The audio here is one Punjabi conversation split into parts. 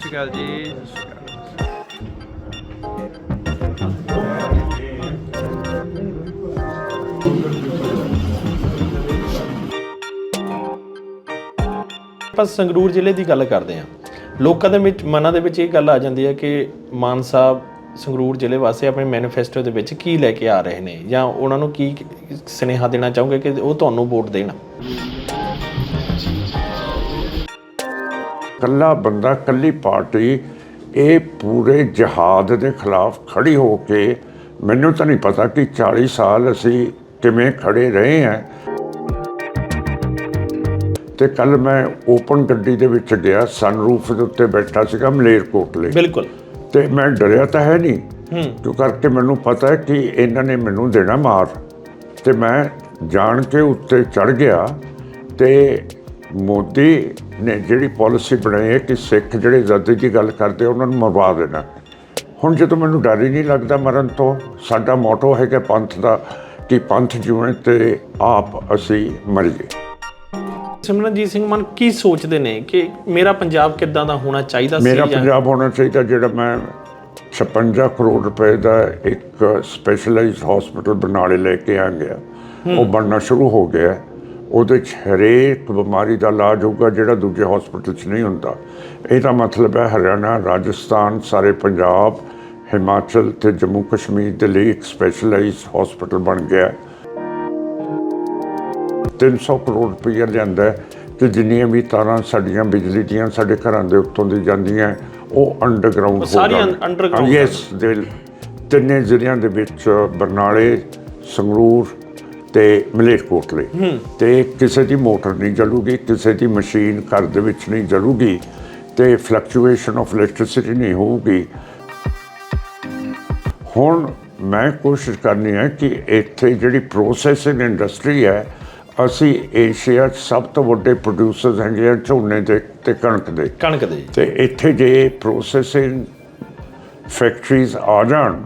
ਸ਼੍ਰੀ ਅਕਾਲ ਜੀ ਸਤਿ ਸ਼੍ਰੀ ਅਕਾਲ ਆਪਾਂ ਸੰਗਰੂਰ ਜ਼ਿਲ੍ਹੇ ਦੀ ਗੱਲ ਕਰਦੇ ਹਾਂ। ਲੋਕਾਂ ਦੇ ਵਿੱਚ ਮਨਾਂ ਦੇ ਵਿੱਚ ਇਹ ਗੱਲ ਆ ਜਾਂਦੀ ਹੈ ਕਿ ਮਾਨ ਸਾਹਿਬ ਸੰਗਰੂਰ ਜ਼ਿਲ੍ਹੇ ਵਾਸਤੇ ਆਪਣੇ ਮੈਨੀਫੈਸਟੋ ਦੇ ਵਿੱਚ ਕੀ ਲੈ ਕੇ ਆ ਰਹੇ ਨੇ ਜਾਂ ਉਹਨਾਂ ਨੂੰ ਕੀ ਸੁਨੇਹਾ ਦੇਣਾ ਚਾਹੋਗੇ ਕਿ ਉਹ ਤੁਹਾਨੂੰ ਵੋਟ ਦੇਣ? ਕੱਲਾ ਬੰਦਾ ਕੱਲੀ ਪਾਰਟੀ ਇਹ ਪੂਰੇ ਜਹਾਦ ਦੇ ਖਿਲਾਫ ਖੜੀ ਹੋ ਕੇ ਮੈਨੂੰ ਤਾਂ ਨਹੀਂ ਪਤਾ ਕਿ 40 ਸਾਲ ਅਸੀਂ ਕਿਵੇਂ ਖੜੇ ਰਹੇ ਹਾਂ। ਤੇ ਕੱਲ ਮੈਂ ਓਪਨ ਗੱਡੀ ਦੇ ਵਿੱਚ ਗਿਆ ਸਨਰੂਫ ਦੇ ਉੱਤੇ ਬੈਠਾ ਸੀਗਾ ਮਲੇਰਕੋਟਲੇ। ਬਿਲਕੁਲ। ਤੇ ਮੈਂ ਡਰਿਆ ਤਾਂ ਹੈ ਨਹੀਂ। ਕਿਉਂ ਕਰਕੇ ਮੈਨੂੰ ਪਤਾ ਹੈ ਕਿ ਇਹਨਾਂ ਨੇ ਮੈਨੂੰ ਦੇਣਾ ਮਾਰ। ਤੇ ਮੈਂ ਜਾਣ ਕੇ ਉੱਤੇ ਚੜ ਗਿਆ ਤੇ ਮੋਦੀ ਨੇ ਜਿਹੜੀ ਪਾਲਿਸੀ ਬਣਾਈ ਹੈ ਕਿ ਸਿੱਖ ਜਿਹੜੇ ਆਜ਼ਾਦੀ ਦੀ ਗੱਲ ਕਰਦੇ ਉਹਨਾਂ ਨੂੰ ਮਰਵਾ ਦੇਣਾ। ਹੁਣ ਜਦੋਂ ਮੈਨੂੰ ਡਰ ਹੀ ਨਹੀਂ ਲੱਗਦਾ ਮਰਨ ਤੋਂ ਸਾਡਾ ਮੋਟੋ ਹੈ ਕਿ ਪੰਥ ਦਾ ਕਿ ਪੰਥ ਜਿਉਣੇ ਤੇ ਆਪ ਅਸੀਂ ਮਰੀਏ। ਸਿਮਰਨਜੀਤ ਸਿੰਘ ਮਾਨ ਕੀ ਸੋਚਦੇ ਨੇ ਕਿ ਮੇਰਾ ਪੰਜਾਬ ਕਿੱਦਾਂ ਦਾ ਹੋਣਾ ਚਾਹੀਦਾ ਸੀ ਮੇਰਾ ਪੰਜਾਬ ਹੋਣਾ ਚਾਹੀਦਾ ਜਿਹੜਾ ਮੈਂ 56 ਕਰੋੜ ਰੁਪਏ ਦਾ ਇੱਕ ਸਪੈਸ਼ਲਾਈਜ਼ਡ ਹਸਪੀਟਲ ਬਨਾਲੇ ਲੈ ਕੇ ਆ ਗਿਆ। ਉਹ ਬਣਨਾ ਸ਼ੁਰੂ ਹੋ ਗਿਆ। ਉਹਦੇ 'ਚ ਹਰੇਕ ਬਿਮਾਰੀ ਦਾ ਇਲਾਜ ਹੋਊਗਾ ਜਿਹੜਾ ਦੂਜੇ ਹਸਪੀਟਲ 'ਚ ਨਹੀਂ ਹੁੰਦਾ। ਇਹਦਾ ਮਤਲਬ ਹੈ ਹਰਿਆਣਾ ਰਾਜਸਥਾਨ ਸਾਰੇ ਪੰਜਾਬ ਹਿਮਾਚਲ ਤੇ ਜੰਮੂ ਕਸ਼ਮੀਰ ਦੇ ਲਈ ਇੱਕ ਸਪੈਸ਼ਲਾਈਜ਼ਡ ਹਸਪੀਟਲ ਬਣ ਗਿਆ। 300 ਕਰੋੜ ਰੁਪਏ ਲਿਆਂਦਾ ਹੈ ਤੇ ਜਿੰਨੀਆਂ ਵੀ ਤਾਰਾਂ ਸਾਡੀਆਂ ਬਿਜਲੀ ਦੀਆਂ ਸਾਡੇ ਘਰਾਂ ਦੇ ਉੱਤੋਂ ਦੀ ਜਾਂਦੀਆਂ ਉਹ ਅੰਡਰਗਰਾਉਂਡ ਸਾਰੀਆਂ underground ਯੈਸ ਦੇ ਤਿੰਨੇ ਜ਼ਿਲ੍ਹਿਆਂ ਦੇ ਵਿੱਚ ਬਰਨਾਲੇ ਸੰਗਰੂਰ ਤੇ ਮਲੇਰਕੋਟਲੇ ਤੇ ਕਿਸੇ ਦੀ ਮੋਟਰ ਨਹੀਂ ਚੱਲੂਗੀ ਕਿਸੇ ਦੀ ਮਸ਼ੀਨ ਘਰ ਦੇ ਵਿੱਚ ਨਹੀਂ ਚੱਲੂਗੀ ਤੇ ਫਲਕਚੁਏਸ਼ਨ ਆਫ ਇਲੈਕਟ੍ਰਿਸਿਟੀ ਨਹੀਂ ਹੋਊਗੀ। ਹੁਣ ਮੈਂ ਕੋਸ਼ਿਸ਼ ਕਰਨੀ ਹੈ ਕਿ ਇੱਥੇ ਜਿਹੜੀ ਪ੍ਰੋਸੈਸਿੰਗ ਇੰਡਸਟਰੀ ਹੈ ਅਸੀਂ ਏਸ਼ੀਆ ਸਭ ਤੋਂ ਵੱਡੇ ਪ੍ਰੋਡਿਊਸਰਸ ਹੈਗੇ ਆ ਝੋਨੇ ਦੇ ਤੇ ਕਣਕ ਦੇ। ਕਣਕ ਦੇ। ਤੇ ਇੱਥੇ ਜੇ ਪ੍ਰੋਸੈਸਿੰਗ ਫੈਕਟਰੀਜ਼ ਆ ਜਾਣ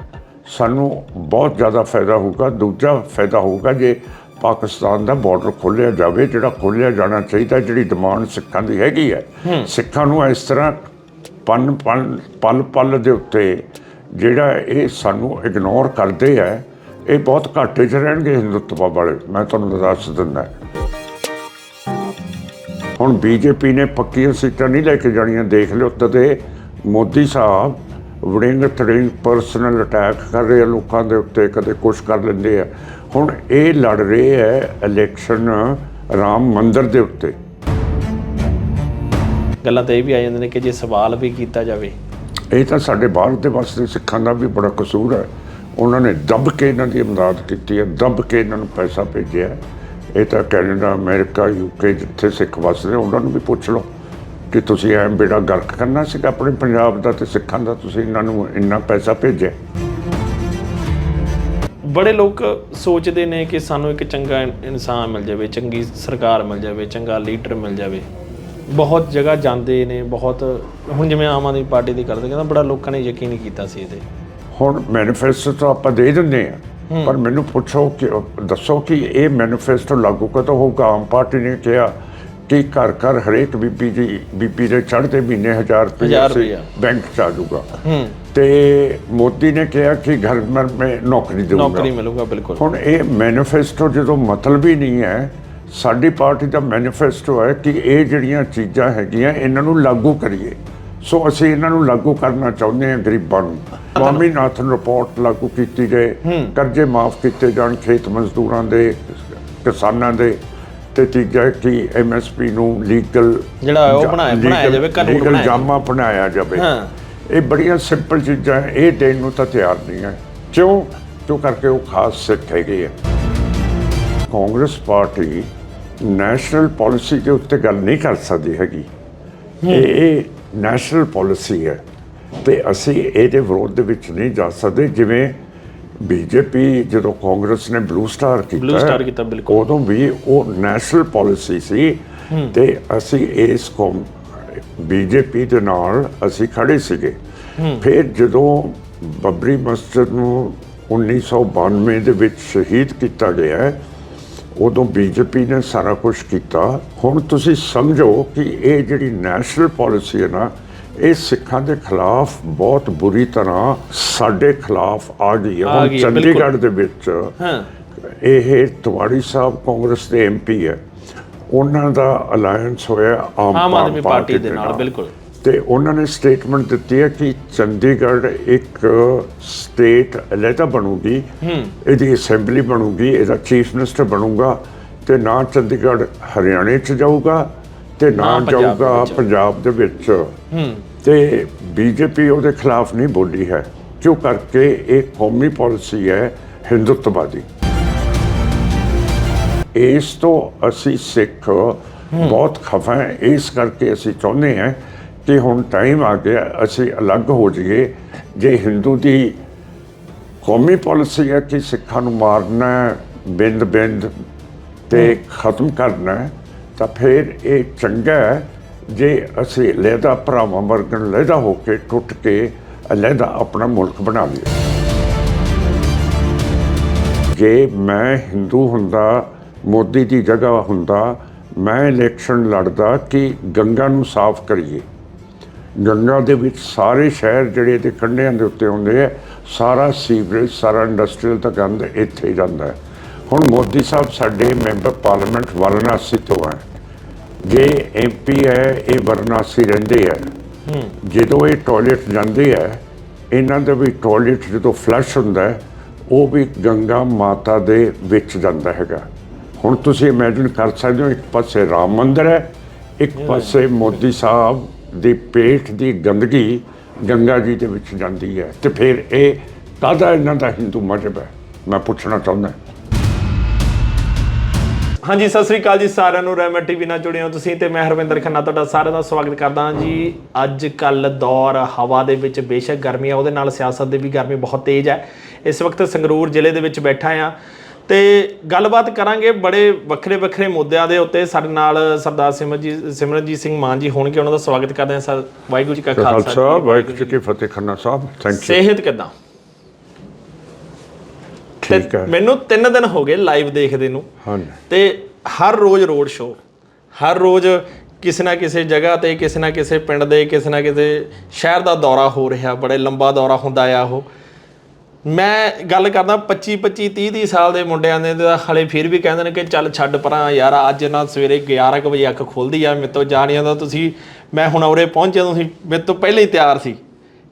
ਸਾਨੂੰ ਬਹੁਤ ਜ਼ਿਆਦਾ ਫਾਇਦਾ ਹੋਊਗਾ। ਦੂਜਾ ਫਾਇਦਾ ਹੋਊਗਾ ਜੇ ਪਾਕਿਸਤਾਨ ਦਾ ਬਾਰਡਰ ਖੋਲ੍ਹਿਆ ਜਾਵੇ ਜਿਹੜਾ ਖੋਲ੍ਹਿਆ ਜਾਣਾ ਚਾਹੀਦਾ ਜਿਹੜੀ ਡਿਮਾਂਡ ਸਿੱਖਾਂ ਦੀ ਹੈਗੀ ਹੈ। ਸਿੱਖਾਂ ਨੂੰ ਇਸ ਤਰ੍ਹਾਂ ਪਨ ਪਨ ਪਲ ਪਲ ਦੇ ਉੱਤੇ ਜਿਹੜਾ ਇਹ ਸਾਨੂੰ ਇਗਨੋਰ ਕਰਦੇ ਆ ਇਹ ਬਹੁਤ ਘਾਟੇ 'ਚ ਰਹਿਣਗੇ ਹਿੰਦੁੱਤਵਾ ਵਾਲੇ। ਮੈਂ ਤੁਹਾਨੂੰ ਦੱਸ ਦਿੰਦਾ ਹੁਣ ਬੀਜੇਪੀ ਨੇ ਪੱਕੀਆਂ ਸੀਟਾਂ ਨਹੀਂ ਲੈ ਕੇ ਜਾਣੀਆਂ। ਦੇਖ ਲਿਓ ਤਦੇ ਮੋਦੀ ਸਾਹਿਬ ਵੜਿੰਗ ਤੜਿੰਗ ਪਰਸਨਲ ਅਟੈਕ ਕਰ ਰਹੇ ਆ ਲੋਕਾਂ ਦੇ ਉੱਤੇ ਕਦੇ ਕੁਛ ਕਰ ਲੈਂਦੇ ਆ। ਹੁਣ ਇਹ ਲੜ ਰਹੇ ਹੈ ਇਲੈਕਸ਼ਨ ਰਾਮ ਮੰਦਿਰ ਦੇ ਉੱਤੇ। ਗੱਲਾਂ ਤਾਂ ਇਹ ਵੀ ਆ ਜਾਂਦੇ ਨੇ ਕਿ ਜੇ ਸਵਾਲ ਵੀ ਕੀਤਾ ਜਾਵੇ। ਇਹ ਤਾਂ ਸਾਡੇ ਭਾਰਤ ਦੇ ਵਾਸਤੇ ਸਿੱਖਾਂ ਦਾ ਵੀ ਬੜਾ ਕਸੂਰ ਹੈ। ਉਹਨਾਂ ਨੇ ਦੱਬ ਕੇ ਇਹਨਾਂ ਦੀ ਇਮਦਾਦ ਕੀਤੀ ਹੈ ਦੱਬ ਕੇ ਇਹਨਾਂ ਨੂੰ ਪੈਸਾ ਭੇਜਿਆ। ਇਹ ਤਾਂ ਕੈਨੇਡਾ ਅਮਰੀਕਾ ਯੂਕੇ ਜਿੱਥੇ ਸਿੱਖ ਵਸਦੇ ਉਹਨਾਂ ਨੂੰ ਵੀ ਪੁੱਛ ਲਓ। ਕਿ ਤੁਸੀਂ ਐਂ ਬੇੜਾ ਗਰਕ ਕਰਨਾ ਸੀਗਾ ਆਪਣੇ ਪੰਜਾਬ ਦਾ ਤੇ ਸਿੱਖਾਂ ਦਾ ਤੁਸੀਂ ਇਹਨਾਂ ਨੂੰ ਇੰਨਾ ਪੈਸਾ ਭੇਜਿਆ। ਬੜੇ ਲੋਕ ਸੋਚਦੇ ਨੇ ਕਿ ਸਾਨੂੰ ਇੱਕ ਚੰਗਾ ਇਨ- ਇਨਸਾਨ ਮਿਲ ਜਾਵੇ ਚੰਗੀ ਸਰਕਾਰ ਮਿਲ ਜਾਵੇ ਚੰਗਾ ਲੀਡਰ ਮਿਲ ਜਾਵੇ। ਬਹੁਤ ਜਗ੍ਹਾ ਜਾਂਦੇ ਨੇ ਬਹੁਤ ਹੁਣ ਜਿਵੇਂ ਆਮ ਆਦਮੀ ਪਾਰਟੀ ਦੀ ਕਰਦੇ ਕਹਿੰਦਾ ਬੜਾ ਲੋਕਾਂ ਨੇ ਯਕੀਨ ਨਹੀਂ ਕੀਤਾ ਸੀ ਇਹਦੇ। ਹੁਣ ਮੈਨੀਫੈਸਟੋ ਤਾਂ ਆਪਾਂ ਦੇ ਦਿੰਦੇ ਆ ਪਰ ਮੈਨੂੰ ਪੁੱਛੋ ਕਿ ਦੱਸੋ ਕਿ ਇਹ ਮੈਨੀਫੈਸਟੋ ਲਾਗੂ ਕਦੋਂ ਹੋਊਗਾ? ਆਮ ਪਾਰਟੀ ਨੇ ਕਿਹਾ ਕਿ ਘਰ ਘਰ ਹਰੇਕ ਬੀਬੀ ਦੀ ਬੀਬੀ ਦੇ ਚੜ੍ਹਦੇ ਮਹੀਨੇ 1000 ਹਜ਼ਾਰ ਰੁਪਏ ਰੁਪਇਆ। ਬੈਂਕ ਚ ਆ ਜਾਊਗਾ। ਤੇ ਮੋਦੀ ਨੇ ਕਿਹਾ ਕਿ ਘਰ ਮਰ ਮੈਂ ਨੌਕਰੀ ਦੇਊਗਾ। ਨੌਕਰੀ ਮਿਲੂਗਾ ਬਿਲਕੁਲ। ਹੁਣ ਇਹ ਮੈਨੀਫੈਸਟੋ ਜਦੋਂ ਮਤਲਬ ਹੀ ਨਹੀਂ ਹੈ ਸਾਡੀ ਪਾਰਟੀ ਦਾ ਮੈਨੀਫੈਸਟੋ ਹੈ ਕਿ ਇਹ ਜਿਹੜੀਆਂ ਚੀਜ਼ਾਂ ਹੈਗੀਆਂ ਇਹਨਾਂ ਨੂੰ ਲਾਗੂ ਕਰੀਏ। ਸੋ ਅਸੀਂ ਇਹਨਾਂ ਨੂੰ ਲਾਗੂ ਕਰਨਾ ਚਾਹੁੰਦੇ ਹਾਂ ਗਰੀਬਾਂ ਨੂੰ। ਸਵਾਮੀਨਾਥਨ ਰਿਪੋਰਟ ਲਾਗੂ ਕੀਤੀ ਜਾਏ ਕਰਜ਼ੇ ਮਾਫ ਕੀਤੇ ਜਾਣ ਖੇਤ ਮਜ਼ਦੂਰਾਂ ਦੇ ਕਿਸਾਨਾਂ ਦੇ। ਤੇ ਤੀਜਾ ਕਿ ਐਮਐਸਪੀ ਨੂੰ ਲੀਗਲ ਜਿਹੜਾ ਉਹ ਬਣਾਇਆ- ਬਣਾਇਆ ਜਾਵੇ, ਕਾਨੂੰਨ ਬਣਾਇਆ ਜਾਵੇ। ਜਾਮਾ ਬਣਾਇਆ ਜਾਵੇ। ਹਾਂ। ਇਹ ਬੜੀਆਂ ਸਿੰਪਲ ਚੀਜ਼ਾਂ ਹੈ, ਇਹ ਦੇਣ ਨੂੰ ਤਾਂ ਤਿਆਰ ਨਹੀਂ ਹੈ। ਕਿਉਂ? ਕਿਉਂ ਕਰਕੇ ਉਹ ਖਾਸ ਸਿੱਖ ਹੈਗੇ ਆ। ਕਾਂਗਰਸ ਪਾਰਟੀ ਨੈਸ਼ਨਲ ਪਾਲਿਸੀ ਦੇ ਉੱਤੇ ਗੱਲ ਨਹੀਂ ਕਰ ਸਕਦੀ ਹੈਗੀ। ਇਹ ਨੈਸ਼ਨਲ ਪਾਲਿਸੀ ਹੈ। ਤੇ ਅਸੀਂ ਇਹਦੇ ਵਿਰੋਧ ਦੇ ਵਿੱਚ ਨਹੀਂ ਜਾ ਸਕਦੇ ਜਿਵੇਂ ਬੀਜੇਪੀ ਜਦੋਂ ਕਾਂਗਰਸ ਨੇ ਬਲੂ ਸਟਾਰ ਕੀਤਾ Blue Star ਕੀਤਾ, ਬਿਲਕੁਲ। ਉਦੋਂ ਵੀ ਉਹ ਨੈਸ਼ਨਲ ਪਾਲਿਸੀ ਸੀ ਤੇ ਅਸੀਂ ਇਸ ਕੌਮ ਬੀਜੇਪੀ ਦੇ ਨਾਲ ਅਸੀਂ ਖੜੇ ਸੀਗੇ। ਫਿਰ ਜਦੋਂ ਬੱਬਰੀ ਮਸਜਿਦ ਨੂੰ 1992 ਦੇ ਵਿੱਚ ਸ਼ਹੀਦ ਕੀਤਾ ਗਿਆ ਹੈ, ਉਦੋਂ ਬੀਜੇਪੀ ਨੇ ਸਾਰਾ ਕੁਝ ਕੀਤਾ। ਹੁਣ ਤੁਸੀਂ ਸਮਝੋ ਕਿ ਇਹ ਜਿਹੜੀ ਨੈਸ਼ਨਲ ਪਾਲਿਸੀ ਹੈ ਨਾ ਇਹ ਸਿੱਖਾਂ ਦੇ ਖਿਲਾਫ ਬਹੁਤ ਬੁਰੀ ਤਰ੍ਹਾਂ ਸਾਡੇ ਖਿਲਾਫ ਆ ਗਈ ਹੈ। ਹੁਣ ਚੰਡੀਗੜ੍ਹ ਦੇ ਵਿੱਚ ਹਾਂ। ਇਹ ਤਿਵਾੜੀ ਸਾਹਿਬ ਕਾਂਗਰਸ ਦੇ ਐਮਪੀ ਹੈ। ਉਹਨਾਂ ਦਾ ਅਲਾਈਅੰਸ ਹੋਇਆ ਆਮ ਆਦਮੀ ਪਾਰਟੀ ਦੇ ਨਾਲ ਬਿਲਕੁਲ। ਤੇ ਉਹਨਾਂ ਨੇ ਸਟੇਟਮੈਂਟ ਦਿੱਤੀ ਹੈ ਕਿ ਚੰਡੀਗੜ੍ਹ ਇੱਕ ਸਟੇਟ ਅਲੱਗਾ ਬਣੂਗੀ ਇਹਦੀ ਅਸੈਂਬਲੀ ਬਣੂਗੀ ਇਹਦਾ ਚੀਫ ਮਿਨਿਸਟਰ ਬਣੂਗਾ ਤੇ ਨਾ ਚੰਡੀਗੜ੍ਹ ਹਰਿਆਣੇ 'ਚ ਜਾਊਗਾ ਤੇ ਨਾ ਨਾ ਪੰਜਾਬ ਦੇ ਜਾਊਗਾ ਵਿੱਚ। ਪੰਜਾਬ ਦੇ ਵਿੱਚ। ਤੇ ਬੀਜੇਪੀ ਉਹਦੇ ਖਿਲਾਫ ਨਹੀਂ ਬੋਲੀ ਹੈ। ਕਿਉਂ ਕਰਕੇ ਇਹ ਕੌਮੀ ਪਾਲਿਸੀ ਹੈ ਹਿੰਦੁੱਤਵਾਦੀ ਇਸ ਤੋਂ ਅਸੀਂ ਸਿੱਖ ਬਹੁਤ ਖਫਾ ਹੈ। ਇਸ ਕਰਕੇ ਅਸੀਂ ਚਾਹੁੰਦੇ ਹਾਂ ਕਿ ਹੁਣ ਟਾਈਮ ਆ ਗਿਆ ਅਸੀਂ ਅਲੱਗ ਹੋ ਜਾਈਏ। ਜੇ ਹਿੰਦੂ ਦੀ ਕੌਮੀ ਪਾਲਿਸੀ ਹੈ ਕਿ ਸਿੱਖਾਂ ਨੂੰ ਮਾਰਨਾ ਬਿੰਦ ਬਿੰਦ ਤੇ ਖਤਮ ਕਰਨਾ ਹੈ, ਤਾਂ ਫਿਰ ਇਹ ਚੰਗਾ ਹੈ ਜੇ ਅਸੀਂ ਲਹਿਦਾ ਭਰਾਵਾਂ ਵਰਗਣ ਲਹਿਦਾ ਹੋ ਕੇ ਟੁੱਟ ਕੇ ਲਹਿਦਾ ਆਪਣਾ ਮੁਲਕ ਬਣਾ ਲਈਏ। ਜੇ ਮੈਂ ਹਿੰਦੂ ਹੁੰਦਾ, ਮੋਦੀ ਦੀ ਜਗ੍ਹਾ ਹੁੰਦਾ, ਮੈਂ ਇਲੈਕਸ਼ਨ ਲੜਦਾ ਕਿ ਗੰਗਾ ਨੂੰ ਸਾਫ਼ ਕਰੀਏ। ਗੰਗਾ ਦੇ ਵਿੱਚ ਸਾਰੇ ਸ਼ਹਿਰ ਜਿਹੜੇ ਇਹਦੇ ਕੰਢਿਆਂ ਦੇ ਉੱਤੇ ਹੁੰਦੇ ਆ, ਸਾਰਾ ਸੀਵਰੇਜ, ਸਾਰਾ ਇੰਡਸਟਰੀਅਲ ਦਾ ਗੰਦ ਇੱਥੇ ਜਾਂਦਾ ਹੈ। ਹੁਣ ਮੋਦੀ ਸਾਹਿਬ ਸਾਡੇ ਮੈਂਬਰ ਪਾਰਲੀਮੈਂਟ ਵਾਰਾਣਸੀ ਤੋਂ ਹੈ। ਜੇ ਐਮਪੀ ਹੈ ਇਹ ਵਾਰਾਣਸੀ ਰਹਿੰਦੇ ਹੈ। ਜਦੋਂ ਇਹ ਟਾਇਲਟ ਜਾਂਦੇ ਹੈ ਇਹਨਾਂ ਦਾ ਵੀ ਟਾਇਲਟ ਜਦੋਂ ਫਲਸ਼ ਹੁੰਦਾ ਉਹ ਵੀ ਗੰਗਾ ਮਾਤਾ ਦੇ ਵਿੱਚ ਜਾਂਦਾ ਹੈਗਾ। ਹੁਣ ਤੁਸੀਂ ਇਮੇਜਿਨ ਕਰ ਸਕਦੇ ਹੋ ਇੱਕ ਪਾਸੇ ਰਾਮ ਮੰਦਿਰ ਹੈ ਇੱਕ ਪਾਸੇ ਮੋਦੀ ਸਾਹਿਬ ਦੀ ਪੇਟ ਦੀ ਗੰਦਗੀ ਗੰਗਾ ਜੀ ਦੇ ਵਿੱਚ ਜਾਂਦੀ ਹੈ। ਤੇ ਫਿਰ ਇਹ ਕਾਹਦਾ ਇਹਨਾਂ ਦਾ ਹਿੰਦੂ ਮਜ਼ਹਬ ਹੈ? ਮੈਂ ਪੁੱਛਣਾ ਚਾਹੁੰਦਾ। ਹਾਂਜੀ ਸਤਿ ਸ੍ਰੀ ਅਕਾਲ ਜੀ ਸਾਰਿਆਂ ਨੂੰ ਰੈਮਾ ਟੀਵੀ ਨਾਲ ਜੁੜੇ ਹੋ ਤੁਸੀਂ ਤੇ ਮੈਂ ਹਰਵਿੰਦਰ ਖੰਨਾ ਤੁਹਾਡਾ ਸਾਰਿਆਂ ਦਾ ਸਵਾਗਤ ਕਰਦਾ ਹਾਂ ਜੀ। ਅੱਜ ਕੱਲ ਦੌਰ ਹਵਾ ਦੇ ਵਿੱਚ ਬੇਸ਼ੱਕ ਗਰਮੀ ਆ ਉਹਦੇ ਨਾਲ ਸਿਆਸਤ ਦੇ ਵੀ ਗਰਮੀ ਬਹੁਤ ਤੇਜ਼ ਹੈ। ਇਸ ਵਕਤ ਸੰਗਰੂਰ ਜ਼ਿਲ੍ਹੇ ਦੇ ਵਿੱਚ ਬੈਠਾ ਆ ਤੇ ਗੱਲਬਾਤ ਕਰਾਂਗੇ ਬੜੇ ਵੱਖਰੇ ਵੱਖਰੇ ਮੁੱਦਿਆਂ ਦੇ ਉੱਤੇ। ਸਾਡੇ ਨਾਲ ਸਰਦਾਰ ਸਿਮਰਜੀਤ ਸਿਮਰਨਜੀਤ ਸਿੰਘ ਮਾਨ ਜੀ ਹੋਣਗੇ ਉਹਨਾਂ ਦਾ ਸਵਾਗਤ ਕਰਦੇ ਹਾਂ। ਸਰ ਵਾਹਿਗੁਰੂ ਜੀ ਕਾ ਖਾਲਸਾ। ਵਾਹਿਗੁਰੂ ਜੀ ਕੀ ਫਤਿਹ ਖੰਨਾ ਸਾਹਿਬ ਥੈਂਕ ਯੂ ਸਿਹਤ ਕਿਦਾਂ? ਠੀਕ ਹੈ ਮੈਨੂੰ 3 ਦਿਨ ਹੋ ਗਏ ਲਾਈਵ ਦੇਖਦੇ ਨੂੰ। ਹਾਂਜੀ। ਤੇ ਹਰ ਰੋਜ਼ ਰੋਡ ਸ਼ੋ ਹਰ ਰੋਜ਼ ਕਿਸੇ ਨਾ ਕਿਸੇ ਜਗ੍ਹਾ ਤੇ ਕਿਸੇ ਨਾ ਕਿਸੇ ਪਿੰਡ ਦੇ ਕਿਸੇ ਨਾ ਕਿਸੇ ਸ਼ਹਿਰ ਦਾ ਦੌਰਾ ਹੋ ਰਿਹਾ ਬੜੇ ਲੰਬਾ ਦੌਰਾ ਹੁੰਦਾ ਆ ਉਹ। ਮੈਂ ਗੱਲ ਕਰਦਾ 25 25 30 30 ਸਾਲ ਦੇ ਮੁੰਡਿਆਂ ਦੇ ਤਾਂ ਹਲੇ ਫਿਰ ਵੀ ਕਹਿੰਦੇ ਨੇ ਕਿ ਚੱਲ ਛੱਡ ਪਰਾਂ ਯਾਰ ਅੱਜ ਨਾ ਸਵੇਰੇ 11 ਕੁ ਵਜੇ ਅੱਖ ਖੁੱਲਦੀ ਆ ਮੇਰੇ ਤੋਂ ਜਾਣ ਜਾਂਦਾ ਤੁਸੀਂ ਮੈਂ ਹੁਣ ਉਰੇ ਪਹੁੰਚਿਆ ਤੁਸੀਂ ਮੇਰੇ ਤੋਂ ਪਹਿਲਾਂ ਹੀ ਤਿਆਰ ਸੀ।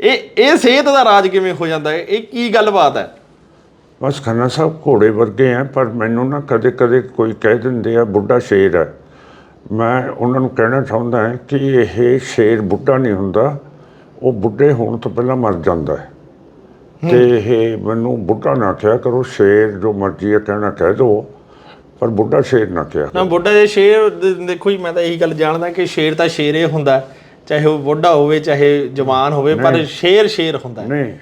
ਇਹ ਇਹ ਸਿਹਤ ਦਾ ਰਾਜ ਕਿਵੇਂ ਹੋ ਜਾਂਦਾ ਹੈ? ਇਹ ਕੀ ਗੱਲਬਾਤ ਹੈ? ਬਸ ਖੰਨਾ ਸਾਹਿਬ ਘੋੜੇ ਵਰਗੇ ਆ ਪਰ ਮੈਨੂੰ ਨਾ ਕਦੇ ਕਦੇ ਕੋਈ ਕਹਿ ਦਿੰਦੇ ਆ ਬੁੱਢਾ ਸ਼ੇਰ ਹੈ। ਮੈਂ ਉਹਨਾਂ ਨੂੰ ਕਹਿਣਾ ਚਾਹੁੰਦਾ ਹਾਂ ਕਿ ਇਹ ਸ਼ੇਰ ਬੁੱਢਾ ਨਹੀਂ ਹੁੰਦਾ ਉਹ ਬੁੱਢੇ ਹੋਣ ਤੋਂ ਪਹਿਲਾਂ ਮਰ ਜਾਂਦਾ ਹੈ। ਤੇ ਇਹ ਮੈਨੂੰ ਬੁੱਢਾ ਨਾ ਕਿਹਾ ਕਰੋ ਸ਼ੇਰ ਜੋ ਮਰਜ਼ੀ ਹੈ ਕਹਿਣਾ ਕਹਿ ਦੋ ਪਰ ਬੁੱਢਾ ਸ਼ੇਰ ਨਾ ਕਿਹਾ ਨਾ ਬੁੱਢਾ ਦੇ ਸ਼ੇਰ ਦੇਖੋ ਜੀ ਮੈਂ ਤਾਂ ਇਹੀ ਗੱਲ ਜਾਣਦਾ ਕਿ ਸ਼ੇਰ ਤਾਂ ਸ਼ੇਰ ਹੀ ਹੁੰਦਾ। ਚਾਹੇ ਉਹ ਬੁੱਢਾ ਹੋਵੇ ਚਾਹੇ ਜਵਾਨ ਹੋਵੇ ਪਰ ਸ਼ੇਰ ਸ਼ੇਰ ਹੁੰਦਾ। ਨਹੀਂ।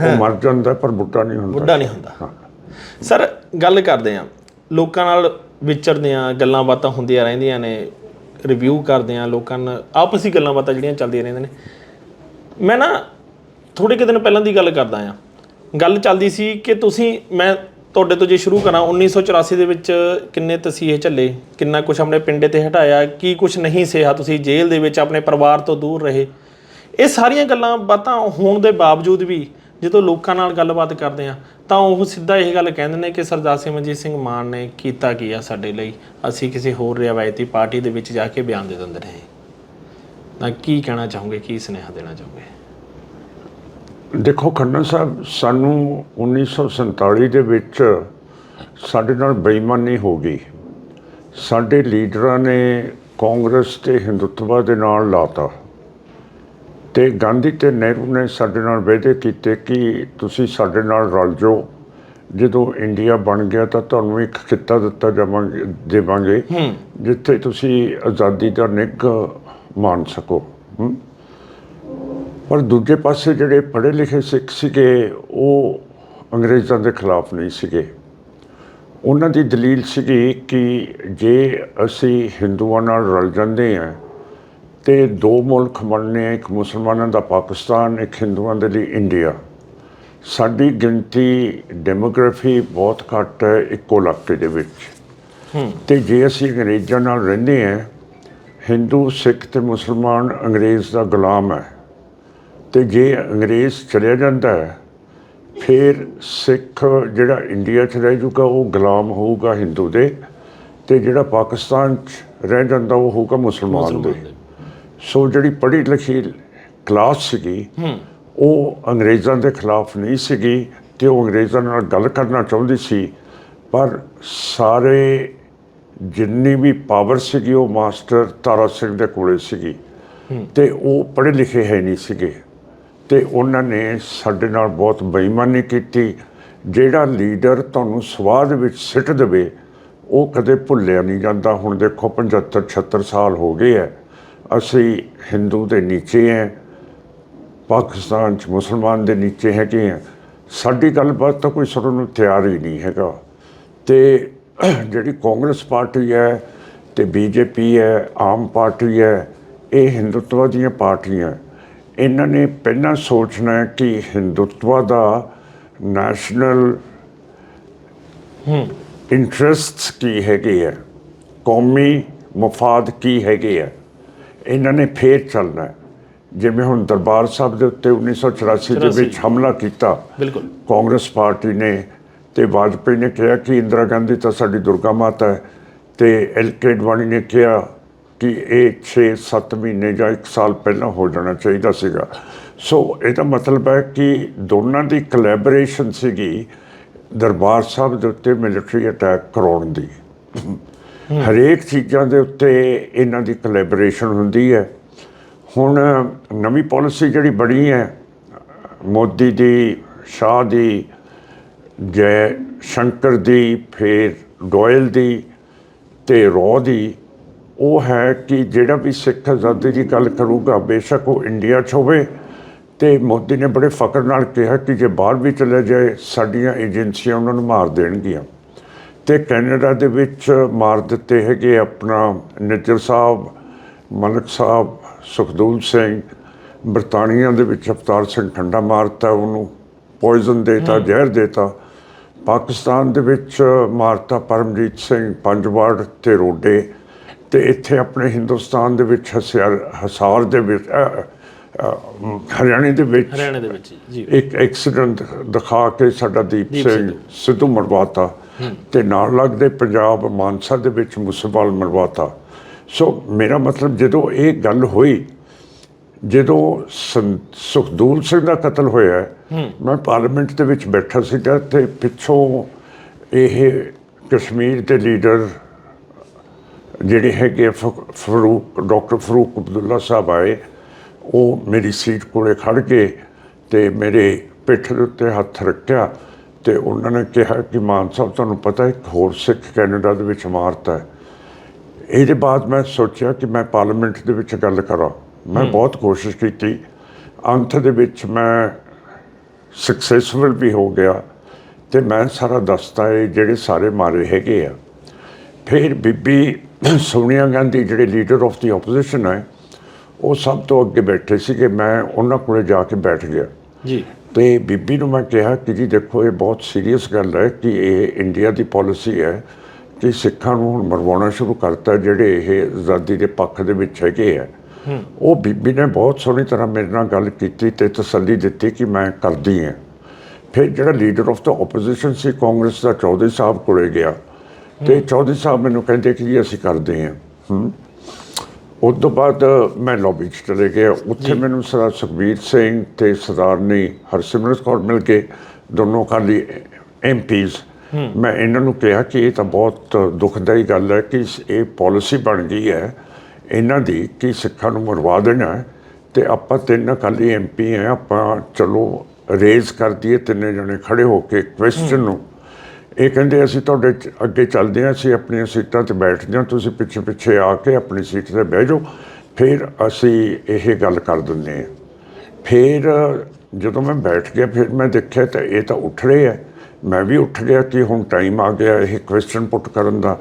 ਉਹ ਮਰ ਜਾਂਦਾ, ਪਰ ਬੁੱਢਾ ਨਹੀਂ ਹੁੰਦਾ। ਬੁੱਢਾ ਨਹੀਂ ਹੁੰਦਾ। ਸਰ, ਗੱਲ ਕਰਦੇ ਆ ਲੋਕਾਂ ਨਾਲ ਵਿਚਰਦੇ ਆ ਗੱਲਾਂ ਬਾਤਾਂ ਹੁੰਦੀਆਂ ਰਹਿੰਦੀਆਂ ਨੇ ਰਿਵਿਊ ਕਰਦੇ ਆ ਲੋਕਾਂ ਨਾਲ, ਆਪਸੀ ਗੱਲਾਂ ਬਾਤਾਂ ਜਿਹੜੀਆਂ ਚੱਲਦੀਆਂ ਰਹਿੰਦੀਆਂ ਨੇ। ਮੈਂ ਨਾ ਥੋੜੇ ਕੁ ਦਿਨ ਪਹਿਲਾਂ ਦੀ ਗੱਲ ਕਰਦਾ ਆ ਗੱਲ ਚੱਲਦੀ ਸੀ ਕਿ ਤੁਸੀਂ, ਮੈਂ ਤੁਹਾਡੇ ਤੋਂ ਜੇ ਸ਼ੁਰੂ ਕਰਾਂ 1984 ਦੇ ਵਿੱਚ ਕਿੰਨੇ ਤਸੀਹੇ ਝੱਲੇ, ਕਿੰਨਾ ਕੁਝ ਆਪਣੇ ਪਿੰਡੇ ਤੇ ਹਟਾਇਆ, ਕੀ ਕੁਝ ਨਹੀਂ ਸਿਹਾ ਤੁਸੀਂ ਜੇਲ੍ਹ ਦੇ ਵਿੱਚ ਆਪਣੇ ਪਰਿਵਾਰ ਤੋਂ ਦੂਰ ਰਹੇ। ਇਹ ਸਾਰੀਆਂ ਗੱਲਾਂ ਬਾਤਾਂ ਹੋਣ ਦੇ ਬਾਵਜੂਦ ਵੀ ਜਦੋਂ ਲੋਕਾਂ ਨਾਲ ਗੱਲਬਾਤ ਕਰਦੇ ਆ ਤਾਂ ਉਹ ਸਿੱਧਾ ਇਹ ਗੱਲ ਕਹਿੰਦੇ ਨੇ ਕਿ ਸਰਦਾਰ ਸਿਮਰਜੀਤ ਸਿੰਘ ਮਾਨ ਨੇ ਕੀਤਾ ਕੀ ਆ ਸਾਡੇ ਲਈ? ਅਸੀਂ ਕਿਸੇ ਹੋਰ ਰਿਵਾਇਤੀ ਪਾਰਟੀ ਦੇ ਵਿੱਚ ਜਾ ਕੇ ਬਿਆਨ ਦੇ ਦਿੰਦੇ ਰਹੇ। ਤਾਂ ਕੀ ਕਹਿਣਾ ਚਾਹੋਗੇ? ਕੀ ਸੁਨੇਹਾ ਦੇਣਾ ਚਾਹੋਗੇ? ਦੇਖੋ, ਖੰਡਨ ਸਾਹਿਬ, ਸਾਨੂੰ 1947 ਦੇ ਵਿੱਚ ਸਾਡੇ ਨਾਲ ਬੇਈਮਾਨੀ ਹੋ ਗਈ। ਸਾਡੇ ਲੀਡਰਾਂ ਨੇ ਕਾਂਗਰਸ ਤੇ ਹਿੰਦੁੱਤਵਾ ਦੇ ਨਾਲ ਲਾਤਾ। ਤੇ ਗਾਂਧੀ ਤੇ ਨਹਿਰੂ ਨੇ ਸਾਡੇ ਨਾਲ ਵਾਅਦੇ ਕੀਤੇ ਕਿ ਤੁਸੀਂ ਸਾਡੇ ਨਾਲ ਰਲ ਜਾਓ। ਜਦੋਂ ਇੰਡੀਆ ਬਣ ਗਿਆ ਤਾਂ ਤੁਹਾਨੂੰ ਇੱਕ ਖਿੱਤਾ ਦਿੱਤਾ ਜਾਵਾਂਗੇ ਦੇਵਾਂਗੇ ਜਿੱਥੇ ਤੁਸੀਂ ਆਜ਼ਾਦੀ ਦਾ ਨਿੱਘ ਮਾਣ ਸਕੋ। ਪਰ ਦੂਜੇ ਪਾਸੇ ਜਿਹੜੇ ਪੜ੍ਹੇ ਲਿਖੇ ਸਿੱਖ ਸੀਗੇ ਉਹ ਅੰਗਰੇਜ਼ਾਂ ਦੇ ਖਿਲਾਫ ਨਹੀਂ ਸੀਗੇ। ਉਹਨਾਂ ਦੀ ਦਲੀਲ ਸੀਗੀ ਕਿ ਜੇ ਅਸੀਂ ਹਿੰਦੂਆਂ ਨਾਲ ਰਲ ਜਾਂਦੇ ਹਾਂ ਤੇ ਦੋ ਮੁਲਕ ਬਣਨੇ ਇੱਕ ਮੁਸਲਮਾਨਾਂ ਦਾ ਪਾਕਿਸਤਾਨ ਇੱਕ ਹਿੰਦੂਆਂ ਦੇ ਲਈ ਇੰਡੀਆ। ਸਾਡੀ ਗਿਣਤੀ ਡੈਮੋਗ੍ਰਾਫੀ ਬਹੁਤ ਘੱਟ ਹੈ ਇੱਕੋ ਇਲਾਕੇ ਦੇ ਵਿੱਚ। ਤੇ ਜੇ ਅਸੀਂ ਅੰਗਰੇਜ਼ਾਂ ਨਾਲ ਰਹਿੰਦੇ ਹਾਂ ਹਿੰਦੂ ਸਿੱਖ ਤੇ ਮੁਸਲਮਾਨ ਅੰਗਰੇਜ਼ ਦਾ ਗੁਲਾਮ ਹੈ। ਤੇ ਜੇ ਅੰਗਰੇਜ਼ ਚਲਿਆ ਜਾਂਦਾ ਹੈ ਫਿਰ ਸਿੱਖ ਜਿਹੜਾ ਇੰਡੀਆ 'ਚ ਰਹਿ ਜੂਗਾ ਉਹ ਗੁਲਾਮ ਹੋਊਗਾ ਹਿੰਦੂ ਦੇ ਤੇ ਜਿਹੜਾ ਪਾਕਿਸਤਾਨ 'ਚ ਰਹਿ ਜਾਂਦਾ ਉਹ ਹੋਊਗਾ ਮੁਸਲਮਾਨ ਦੇ। ਸੋ ਜਿਹੜੀ ਪੜ੍ਹੀ ਲਿਖੀ ਕਲਾਸ ਸੀਗੀ ਉਹ ਅੰਗਰੇਜ਼ਾਂ ਦੇ ਖਿਲਾਫ ਨਹੀਂ ਸੀਗੀ ਤੇ ਉਹ ਅੰਗਰੇਜ਼ਾਂ ਨਾਲ ਗੱਲ ਕਰਨਾ ਚਾਹੁੰਦੀ ਸੀ ਪਰ ਸਾਰੇ ਜਿੰਨੀ ਵੀ ਪਾਵਰ ਸੀਗੀ ਉਹ ਮਾਸਟਰ ਤਾਰਾ ਸਿੰਘ ਦੇ ਕੋਲੇ ਸੀਗੀ ਤੇ ਉਹ ਪੜ੍ਹੇ ਲਿਖੇ ਹੈ ਨਹੀਂ ਸੀਗੇ ਤੇ ਉਹਨਾਂ ਨੇ ਸਾਡੇ ਨਾਲ ਬਹੁਤ ਬੇਈਮਾਨੀ ਕੀਤੀ ਜਿਹੜਾ ਲੀਡਰ ਤੁਹਾਨੂੰ ਸਵਾਦ ਵਿੱਚ ਸਿੱਟ ਦੇਵੇ ਉਹ ਕਦੇ ਭੁੱਲਿਆ ਨਹੀਂ ਜਾਂਦਾ। ਹੁਣ ਦੇਖੋ 75 76 ਸਾਲ ਹੋ ਗਏ ਹੈ। ਅਸੀਂ ਹਿੰਦੂ ਦੇ ਨੀਚੇ ਹੈ ਪਾਕਿਸਤਾਨ ਚ ਮੁਸਲਮਾਨ ਦੇ ਨੀਚੇ ਹੈਗੇ ਆ ਸਾਡੀ ਗੱਲਬਾਤ ਤਾਂ ਕੋਈ ਸੁਣਨ ਨੂੰ ਤਿਆਰ ਹੀ ਨਹੀਂ ਹੈਗਾ। ਤੇ ਜਿਹੜੀ ਕਾਂਗਰਸ ਪਾਰਟੀ ਹੈ ਤੇ ਬੀਜੇਪੀ ਹੈ ਆਮ ਪਾਰਟੀ ਹੈ ਇਹ ਹਿੰਦੂਤਵ ਦੀਆਂ ਪਾਰਟੀਆਂ। ਇਹਨਾਂ ਨੇ ਪਹਿਲਾਂ ਸੋਚਣਾ ਹੈ ਕਿ ਹਿੰਦੂਤਵ ਦਾ ਨੈਸ਼ਨਲ ਇੰਟਰਸਟਸ ਕੀ ਹੈਗੇ ਆ? ਕੌਮੀ ਮਫਾਦ ਕੀ ਹੈਗੇ ਆ? ਇਹਨਾਂ ਨੇ ਫੇਰ ਚੱਲਣਾ। ਜਿਵੇਂ ਹੁਣ ਦਰਬਾਰ ਸਾਹਿਬ ਦੇ ਉੱਤੇ 1984 ਦੇ ਵਿੱਚ ਹਮਲਾ ਕੀਤਾ। ਬਿਲਕੁਲ। ਕਾਂਗਰਸ ਪਾਰਟੀ ਨੇ ਤੇ ਵਾਜਪੇਈ ਨੇ ਕਿਹਾ ਕਿ ਇੰਦਰਾ ਗਾਂਧੀ ਤਾਂ ਸਾਡੀ ਦੁਰਗਾ ਮਾਤਾ ਹੈ ਤੇ ਐਲਕੇ ਅਡਵਾਨੀ ਨੇ ਕਿਹਾ ਕਿ ਇਹ 6-7 ਮਹੀਨੇ ਜਾਂ 1 ਸਾਲ ਪਹਿਲਾਂ ਹੋ ਜਾਣਾ ਚਾਹੀਦਾ ਸੀਗਾ। ਸੋ ਇਹਦਾ ਮਤਲਬ ਹੈ ਕਿ ਦੋਨਾਂ ਦੀ ਕੋਲੈਬੋਰੇਸ਼ਨ ਸੀਗੀ ਦਰਬਾਰ ਸਾਹਿਬ ਦੇ ਉੱਤੇ ਮਿਲਟਰੀ ਅਟੈਕ ਕਰਾਉਣ ਦੀ। ਹਰੇਕ ਚੀਜ਼ਾਂ ਦੇ ਉੱਤੇ ਇਹਨਾਂ ਦੀ ਕੋਲੈਬੋਰੇਸ਼ਨ ਹੁੰਦੀ ਹੈ। ਹੁਣ ਨਵੀਂ ਪਾਲਿਸੀ ਜਿਹੜੀ ਬਣੀ ਹੈ, ਮੋਦੀ ਦੀ, ਸ਼ਾਹ ਦੀ, ਜੈ ਸ਼ੰਕਰ ਦੀ, ਫਿਰ ਡੋਇਲ ਦੀ ਤੇ ਰੋ ਦੀ, ਉਹ ਹੈ ਕਿ ਜਿਹੜਾ ਵੀ ਸਿੱਖ ਆਜ਼ਾਦੀ ਦੀ ਗੱਲ ਕਰੂਗਾ, ਬੇਸ਼ੱਕ ਉਹ ਇੰਡੀਆ 'ਚ ਹੋਵੇ ਤੇ ਮੋਦੀ ਨੇ ਬੜੇ ਫਕਰ ਨਾਲ ਕਿਹਾ ਕਿ ਜੇ ਬਾਹਰ ਵੀ ਚਲੇ ਜਾਏ, ਸਾਡੀਆਂ ਏਜੰਸੀਆਂ ਉਹਨਾਂ ਨੂੰ ਮਾਰ ਦੇਣਗੀਆਂ। ਤੇ ਕੈਨੇਡਾ ਦੇ ਵਿੱਚ ਮਾਰ ਦਿੱਤੇ ਹੈਗੇ ਆਪਣਾ ਨਿੱਜਰ ਸਾਹਿਬ ਮਲਕ ਸਾਹਿਬ ਸੁਖਦੂਲ ਸਿੰਘ ਬਰਤਾਨੀਆ ਦੇ ਵਿੱਚ ਅਵਤਾਰ ਸਿੰਘ ਠੰਡਾ ਮਾਰਤਾ ਉਹਨੂੰ ਪੋਇਜ਼ਨ ਦੇਤਾ ਜ਼ਹਿਰ ਦੇਤਾ। ਪਾਕਿਸਤਾਨ ਦੇ ਵਿੱਚ ਮਾਰਤਾ ਪਰਮਜੀਤ ਸਿੰਘ ਪੰਜਵਾੜ ਤੇ ਰੋਡੇ ਤੇ ਇੱਥੇ ਆਪਣੇ ਹਿੰਦੁਸਤਾਨ ਦੇ ਵਿੱਚ ਹਸਿਆਰ ਹਸਾਰ ਦੇ ਵਿੱਚ ਹਰਿਆਣੇ ਦੇ ਵਿੱਚ ਹਰਿਆਣੇ ਦੇ ਵਿੱਚ ਜੀ। ਇੱਕ ਐਕਸੀਡੈਂਟ ਦਿਖਾ ਕੇ ਸਾਡਾ ਦੀਪ ਸਿੰਘ ਸਿੱਧੂ ਮਰਵਾਤਾ। ਤੇ ਨਾਲ ਲੱਗਦੇ ਪੰਜਾਬ ਮਾਨਸਾ ਦੇ ਵਿੱਚ ਮੁਸਲਮਾਨ ਮਰਵਾਤਾ। ਸੋ ਮੇਰਾ ਮਤਲਬ ਜਦੋਂ ਇਹ ਗੱਲ ਹੋਈ, ਜਦੋਂ ਸੰ- ਸੁਖਦੂਲ ਸਿੰਘ ਦਾ ਕਤਲ ਹੋਇਆ, ਮੈਂ ਪਾਰਲੀਮੈਂਟ ਦੇ ਵਿੱਚ ਬੈਠਾ ਸੀਗਾ ਤੇ ਪਿੱਛੋਂ ਇਹ ਕਸ਼ਮੀਰ ਦੇ ਲੀਡਰ ਜਿਹੜੇ ਹੈਗੇ ਫ- ਫਰੂਕ, ਡਾਕਟਰ ਫਰੂਕ ਅਬਦੁੱਲਾ ਸਾਹਿਬ ਆਏ, ਉਹ ਮੇਰੀ ਸੀਟ ਕੋਲੇ ਖੜ ਕੇ ਤੇ ਮੇਰੇ ਪਿੱਠ ਦੇ ਉੱਤੇ ਹੱਥ ਰੱਖਿਆ ਤੇ ਉਹਨਾਂ ਨੇ ਕਿਹਾ ਕਿ ਮਾਨ ਸਾਹਿਬ ਤੁਹਾਨੂੰ ਪਤਾ ਇੱਕ ਹੋਰ ਸਿੱਖ ਕੈਨੇਡਾ ਦੇ ਵਿੱਚ ਮਾਰਤਾ ਹੈ। ਇਹਦੇ ਬਾਅਦ ਮੈਂ ਸੋਚਿਆ ਕਿ ਮੈਂ ਪਾਰਲੀਮੈਂਟ ਦੇ ਵਿੱਚ ਗੱਲ ਕਰਾਂ। ਮੈਂ ਬਹੁਤ ਕੋਸ਼ਿਸ਼ ਕੀਤੀ। ਅੰਤ ਦੇ ਵਿੱਚ ਮੈਂ ਸਕਸੈਸਫੁਲ ਵੀ ਹੋ ਗਿਆ ਤੇ ਮੈਂ ਸਾਰਾ ਦੱਸਤਾ ਇਹ ਜਿਹੜੇ ਸਾਰੇ ਮਾਰੇ ਹੈਗੇ ਆ। ਫਿਰ ਬੀਬੀ ਸੋਨੀਆ ਗਾਂਧੀ ਜਿਹੜੇ ਲੀਡਰ ਆਫ ਦੀ ਆਪੋਜੀਸ਼ਨ ਹੈ ਉਹ ਸਭ ਤੋਂ ਅੱਗੇ ਬੈਠੇ ਸੀ ਕਿ ਮੈਂ ਉਹਨਾਂ ਕੋਲੇ ਜਾ ਕੇ ਬੈਠ ਗਿਆ। ਜੀ। ਤੇ ਬੀਬੀ ਨੂੰ ਮੈਂ ਕਿਹਾ ਕਿ ਜੀ ਦੇਖੋ ਇਹ ਬਹੁਤ ਸੀਰੀਅਸ ਗੱਲ ਹੈ ਕਿ ਇਹ ਇੰਡੀਆ ਦੀ ਪਾਲਿਸੀ ਹੈ ਕਿ ਸਿੱਖਾਂ ਨੂੰ ਹੁਣ ਮਰਵਾਉਣਾ ਸ਼ੁਰੂ ਕਰਤਾ ਜਿਹੜੇ ਇਹ ਆਜ਼ਾਦੀ ਦੇ ਪੱਖ ਦੇ ਵਿੱਚ ਹੈਗੇ ਆ। ਉਹ ਬੀਬੀ ਨੇ ਬਹੁਤ ਸੋਹਣੀ ਤਰ੍ਹਾਂ ਮੇਰੇ ਨਾਲ ਗੱਲ ਕੀਤੀ ਤੇ ਤਸੱਲੀ ਦਿੱਤੀ ਕਿ ਮੈਂ ਕਰਦੀ ਹਾਂ। ਫਿਰ ਜਿਹੜਾ ਲੀਡਰ ਆਫ ਦਾ ਆਪੋਜੀਸ਼ਨ ਸੀ ਕਾਂਗਰਸ ਦਾ ਚੌਧਰੀ ਸਾਹਿਬ ਕੋਲੇ ਗਿਆ ਤੇ ਚੌਧਰੀ ਸਾਹਿਬ ਮੈਨੂੰ ਕਹਿੰਦੇ ਕਿ ਜੀ ਅਸੀਂ ਕਰਦੇ ਹਾਂ। ਹੂੰ। ਉਸ ਤੋਂ ਬਾਅਦ ਮੈਂ ਲੌਬੀ 'ਚ ਚਲੇ ਗਿਆ। ਉੱਥੇ ਮੈਨੂੰ ਸਰਦਾਰ ਸੁਖਬੀਰ ਸਿੰਘ ਤੇ ਸਰਦਾਰਨੀ ਹਰਸਿਮਰਤ ਕੌਰ ਮਿਲ ਕੇ ਦੋਨੋਂ ਅਕਾਲੀ ਐਮਪੀਜ਼ ਮੈਂ ਇਹਨਾਂ ਨੂੰ ਕਿਹਾ ਕਿ ਇਹ ਤਾਂ ਬਹੁਤ ਦੁਖਦਾਈ ਗੱਲ ਹੈ ਕਿ ਇਹ ਪਾਲਿਸੀ ਬਣ ਗਈ ਹੈ ਇਹਨਾਂ ਦੀ ਕਿ ਸਿੱਖਾਂ ਨੂੰ ਮਰਵਾ ਦੇਣਾ ਤੇ ਆਪਾਂ ਤਿੰਨ ਅਕਾਲੀ ਐਮਪੀ ਹੈ ਆਪਾਂ ਚਲੋ ਰੇਜ਼ ਕਰ ਦਈਏ ਤਿੰਨੇ ਜਣੇ ਖੜੇ ਹੋ ਕੇ ਕੁਐਸਚਨ ਨੂੰ ਇਹ ਕਹਿੰਦੇ ਅਸੀਂ ਤੁਹਾਡੇ ਅੱਗੇ ਚੱਲਦੇ ਹਾਂ ਅਸੀਂ ਆਪਣੀਆਂ ਸੀਟਾਂ ਤੇ ਬੈਠਦੇ ਹਾਂ ਤੁਸੀਂ ਪਿੱਛੇ ਪਿੱਛੇ ਆ ਕੇ ਆਪਣੀ ਸੀਟ ਤੇ ਬਹਿ ਜਾਓ। ਫਿਰ ਅਸੀਂ ਇਹ ਗੱਲ ਕਰ ਦਿੰਦੇ ਹਾਂ। ਫਿਰ ਜਦੋਂ ਮੈਂ ਬੈਠ ਗਿਆ ਫਿਰ ਮੈਂ ਦੇਖਿਆ ਤਾਂ ਇਹ ਤਾਂ ਉੱਠ ਰਹੇ ਆ। ਮੈਂ ਵੀ ਉੱਠ ਗਿਆ ਕਿ ਹੁਣ ਟਾਈਮ ਆ ਗਿਆ ਇਹ ਕੁਐਸਚਨ ਪੁੱਟ ਕਰਨ ਦਾ।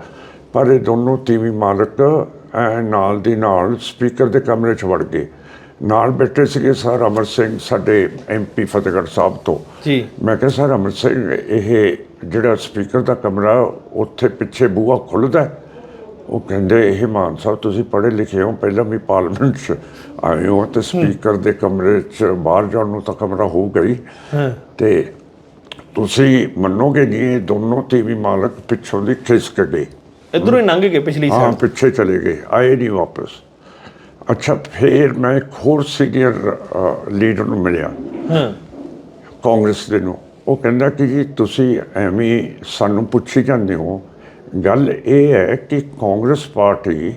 ਪਰ ਇਹ ਦੋਨੋਂ ਟੀਵੀ ਮਾਲਕ ਐਂ ਨਾਲ ਦੀ ਨਾਲ ਸਪੀਕਰ ਦੇ ਕਮਰੇ 'ਚ ਵੜ ਗਏ। ਨਾਲ ਬੈਠੇ ਸੀਗੇ ਸਰ ਅਮਰ ਸਿੰਘ ਸਾਡੇ ਐਮਪੀ ਫਤਿਹਗੜ੍ਹ ਸਾਹਿਬ ਤੋਂ। ਜੀ। ਮੈਂ ਕਿਹਾ ਸਰ ਅਮਰ ਸਿੰਘ ਇਹ ਜਿਹੜਾ ਸਪੀਕਰ ਦਾ ਕਮਰਾ ਉੱਥੇ ਪਿੱਛੇ ਬੂਹਾ ਖੁੱਲਦਾ ਹੈ? ਉਹ ਕਹਿੰਦੇ ਇਹ ਮਾਨ ਸਾਹਿਬ ਤੁਸੀਂ ਪੜ੍ਹੇ ਲਿਖੇ ਹੋ ਪਹਿਲਾਂ ਵੀ ਪਾਰਲੀਮੈਂਟ 'ਚ ਆਏ ਹੋ ਤੇ ਸਪੀਕਰ ਦੇ ਕਮਰੇ 'ਚ ਬਾਹਰ ਜਾਣ ਨੂੰ ਤਾਂ ਕਮਰਾ ਹੀ ਹਾਂ। ਤੇ ਤੁਸੀਂ ਮੰਨੋਗੇ ਨਹੀਂ ਇਹ ਦੋਨੋਂ ਟੀਵੀ ਮਾਲਕ ਪਿੱਛੋਂ ਦੀ ਖਿਸਕ ਗਏ। ਇਧਰੋਂ ਹੀ ਲੰਘ ਗਏ ਪਿਛਲੀ ਹਾਂ ਸਾਈਡ ਪਿੱਛੇ ਚਲੇ ਗਏ ਆਏ ਨਹੀਂ ਵਾਪਸ। ਅੱਛਾ ਫਿਰ ਮੈਂ ਇੱਕ ਹੋਰ ਸੀਨੀਅਰ ਲੀਡਰ ਨੂੰ ਮਿਲਿਆ। ਹਾਂ। ਕਾਂਗਰਸ ਦੇ ਨੂੰ। ਉਹ ਕਹਿੰਦਾ ਕਿ ਜੀ ਤੁਸੀਂ ਐਵੇਂ ਸਾਨੂੰ ਪੁੱਛੀ ਜਾਂਦੇ ਹੋ। ਗੱਲ ਇਹ ਹੈ ਕਿ ਕਾਂਗਰਸ ਪਾਰਟੀ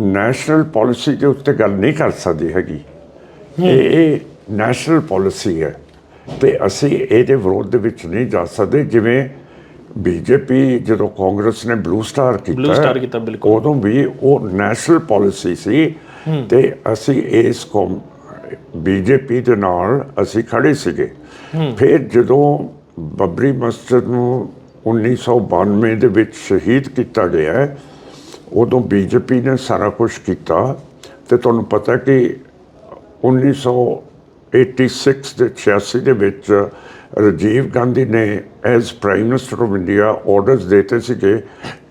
ਨੈਸ਼ਨਲ ਪਾਲਿਸੀ ਦੇ ਉੱਤੇ ਗੱਲ ਨਹੀਂ ਕਰ ਸਕਦੀ ਹੈਗੀ। ਇਹ ਨੈਸ਼ਨਲ ਪਾਲਿਸੀ ਹੈ ਤੇ ਅਸੀਂ ਇਹਦੇ ਵਿਰੋਧ ਦੇ ਵਿੱਚ ਨਹੀਂ ਜਾ ਸਕਦੇ। ਜਿਵੇਂ ਬੀਜੇਪੀ ਜਦੋਂ ਕਾਂਗਰਸ ਨੇ ਬਲੂ ਸਟਾਰ ਕੀਤਾ Blue Star ਕੀਤਾ, ਬਿਲਕੁਲ। ਉਦੋਂ ਵੀ ਉਹ ਨੈਸ਼ਨਲ ਪਾਲਿਸੀ ਸੀ ਤੇ ਅਸੀਂ ਇਸ ਕੌਮ ਬੀਜੇਪੀ ਦੇ ਨਾਲ ਅਸੀਂ ਖੜੇ ਸੀਗੇ। ਫਿਰ ਜਦੋਂ ਬੱਬਰੀ ਮਸਜਿਦ ਨੂੰ 1992 ਦੇ ਵਿੱਚ ਸ਼ਹੀਦ ਕੀਤਾ ਗਿਆ ਉਦੋਂ ਬੀਜੇਪੀ ਨੇ ਸਾਰਾ ਕੁਝ ਕੀਤਾ ਤੇ ਤੁਹਾਨੂੰ ਪਤਾ ਕਿ 1986 ਦੇ 86 ਦੇ ਵਿੱਚ ਰਾਜੀਵ ਗਾਂਧੀ ਨੇ as prime minister of India orders ਦਿੱਤੇ ਸੀਗੇ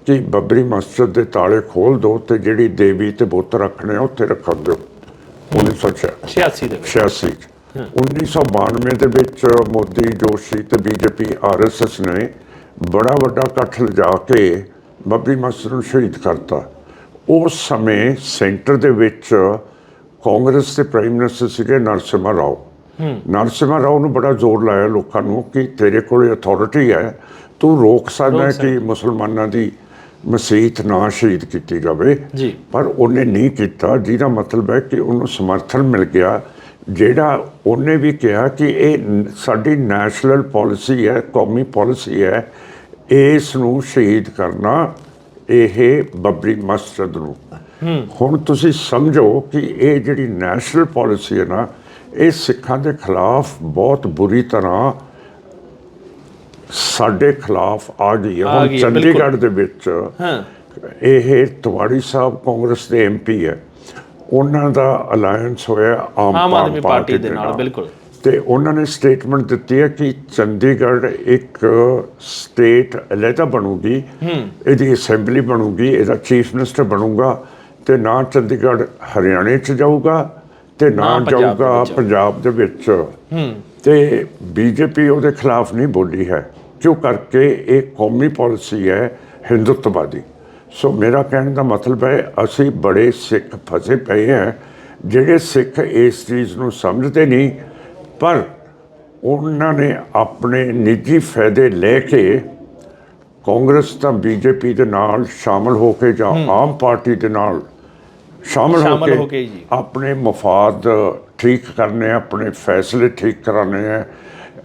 ਕਿ ਬੱਬਰੀ ਮਸਜਿਦ ਦੇ ਤਾਲੇ ਖੋਲ ਦਿਓ ਤੇ ਜਿਹੜੀ ਦੇਵੀ ਤੇ ਬੁੱਤ ਰੱਖਣੇ ਆ ਉੱਥੇ ਰੱਖਣ ਦਿਓ। 1986 86 ਦੇ ਵਿੱਚ। 86 ਚ। 1992 ਦੇ ਵਿੱਚ ਮੋਦੀ ਜੋਸ਼ੀ ਤੇ ਬੀਜੇਪੀ ਆਰਐਸਐਸ ਨੇ ਬੜਾ ਵੱਡਾ ਇਕੱਠ ਲਿਜਾ ਕੇ ਬੱਬਰੀ ਮਸਜਿਦ ਨੂੰ ਸ਼ਹੀਦ ਕਰਤਾ। ਉਸ ਸਮੇਂ ਸੈਂਟਰ ਦੇ ਵਿੱਚ ਕਾਂਗਰਸ ਦੇ ਪ੍ਰਾਈਮ ਮਿਨਿਸਟਰ ਸੀਗੇ ਨਰਸਿਮਹਾ ਰਾਓ। ਨਰਸਿਮਹਾ ਰਾਓ ਨੂੰ ਬੜਾ ਜ਼ੋਰ ਲਾਇਆ ਲੋਕਾਂ ਨੂੰ ਕਿ ਤੇਰੇ ਕੋਲ ਅਥਾਰਟੀ ਹੈ ਤੂੰ ਰੋਕ ਸਕਦਾ ਹੈ ਕਿ ਮੁਸਲਮਾਨਾਂ ਦੀ ਮਸੀਤ ਨਾ ਸ਼ਹੀਦ ਕੀਤੀ ਜਾਵੇ। ਪਰ ਉਹਨੇ ਨਹੀਂ ਕੀਤਾ ਜਿਹਦਾ ਮਤਲਬ ਹੈ ਕਿ ਉਹਨੂੰ ਸਮਰਥਨ ਮਿਲ ਗਿਆ ਜਿਹੜਾ ਉਹਨੇ ਵੀ ਕਿਹਾ ਕਿ ਇਹ ਸਾਡੀ ਨੈਸ਼ਨਲ ਪਾਲਿਸੀ ਹੈ ਕੌਮੀ ਪਾਲਿਸੀ ਹੈ ਇਸ ਨੂੰ ਸ਼ਹੀਦ ਕਰਨਾ ਇਹ ਬੱਬਰੀ ਮਸਜਿਦ ਨੂੰ। ਹੁਣ ਤੁਸੀਂ ਸਮਝੋ ਕਿ ਇਹ ਜਿਹੜੀ ਨੈਸ਼ਨਲ ਪਾਲਿਸੀ ਹੈ ਨਾ ਇਹ ਸਿੱਖਾਂ ਦੇ ਖਿਲਾਫ ਬਹੁਤ ਬੁਰੀ ਤਰ੍ਹਾਂ ਸਾਡੇ ਖਿਲਾਫ ਆ ਗਈ ਹੈ। ਹੁਣ। ਚੰਡੀਗੜ੍ਹ ਦੇ ਵਿੱਚ ਹਾਂ। ਇਹ ਤਿਵਾੜੀ ਸਾਹਿਬ ਕਾਂਗਰਸ ਦੇ ਐਮਪੀ ਹੈ। ਉਹਨਾਂ ਦਾ ਅਲਾਈਅੰਸ ਹੋਇਆ ਆਮ ਆਦਮੀ ਪਾਰਟੀ ਦੇ ਨਾਲ ਬਿਲਕੁਲ। ਤੇ ਉਹਨਾਂ ਨੇ ਸਟੇਟਮੈਂਟ ਦਿੱਤੀ ਹੈ ਕਿ ਚੰਡੀਗੜ੍ਹ ਇੱਕ ਸਟੇਟ ਅਲੱਗਾ ਬਣੂਗੀ ਇਹਦੀ ਅਸੈਂਬਲੀ ਬਣੂਗੀ ਇਹਦਾ ਚੀਫ ਮਿਨਿਸਟਰ ਬਣੂਗਾ ਤੇ ਨਾ ਚੰਡੀਗੜ੍ਹ ਹਰਿਆਣੇ 'ਚ ਜਾਊਗਾ ਤੇ ਨਾ ਨਾ ਪੰਜਾਬ ਦੇ ਜਾਊਗਾ ਵਿੱਚ। ਪੰਜਾਬ ਦੇ ਵਿੱਚ। ਤੇ ਬੀਜੇਪੀ ਉਹਦੇ ਖਿਲਾਫ ਨਹੀਂ ਬੋਲੀ ਹੈ। ਕਿਉਂ? ਕਰਕੇ ਇਹ ਕੌਮੀ ਪਾਲਿਸੀ ਹੈ ਹਿੰਦੁੱਤਵਾਦੀ ਸੋ ਮੇਰਾ ਕਹਿਣ ਦਾ ਮਤਲਬ ਹੈ ਅਸੀਂ ਬੜੇ ਸਿੱਖ ਫਸੇ ਪਏ ਹਾਂ। ਜਿਹੜੇ ਸਿੱਖ ਇਸ ਚੀਜ਼ ਨੂੰ ਸਮਝਦੇ ਨਹੀਂ ਪਰ ਉਹਨਾਂ ਨੇ ਆਪਣੇ ਨਿੱਜੀ ਫਾਇਦੇ ਲੈ ਕੇ ਕਾਂਗਰਸ ਤਾਂ ਬੀਜੇਪੀ ਦੇ ਨਾਲ ਸ਼ਾਮਲ ਹੋ ਕੇ ਜਾਂ ਆਮ ਪਾਰਟੀ ਦੇ ਨਾਲ ਸ਼ਾਮਲ ਹੋ ਕੇ। ਆਪਣੇ ਮਫਾਦ ਠੀਕ ਕਰਨੇ ਆਪਣੇ ਫੈਸਲੇ ਠੀਕ ਕਰਾਣੇ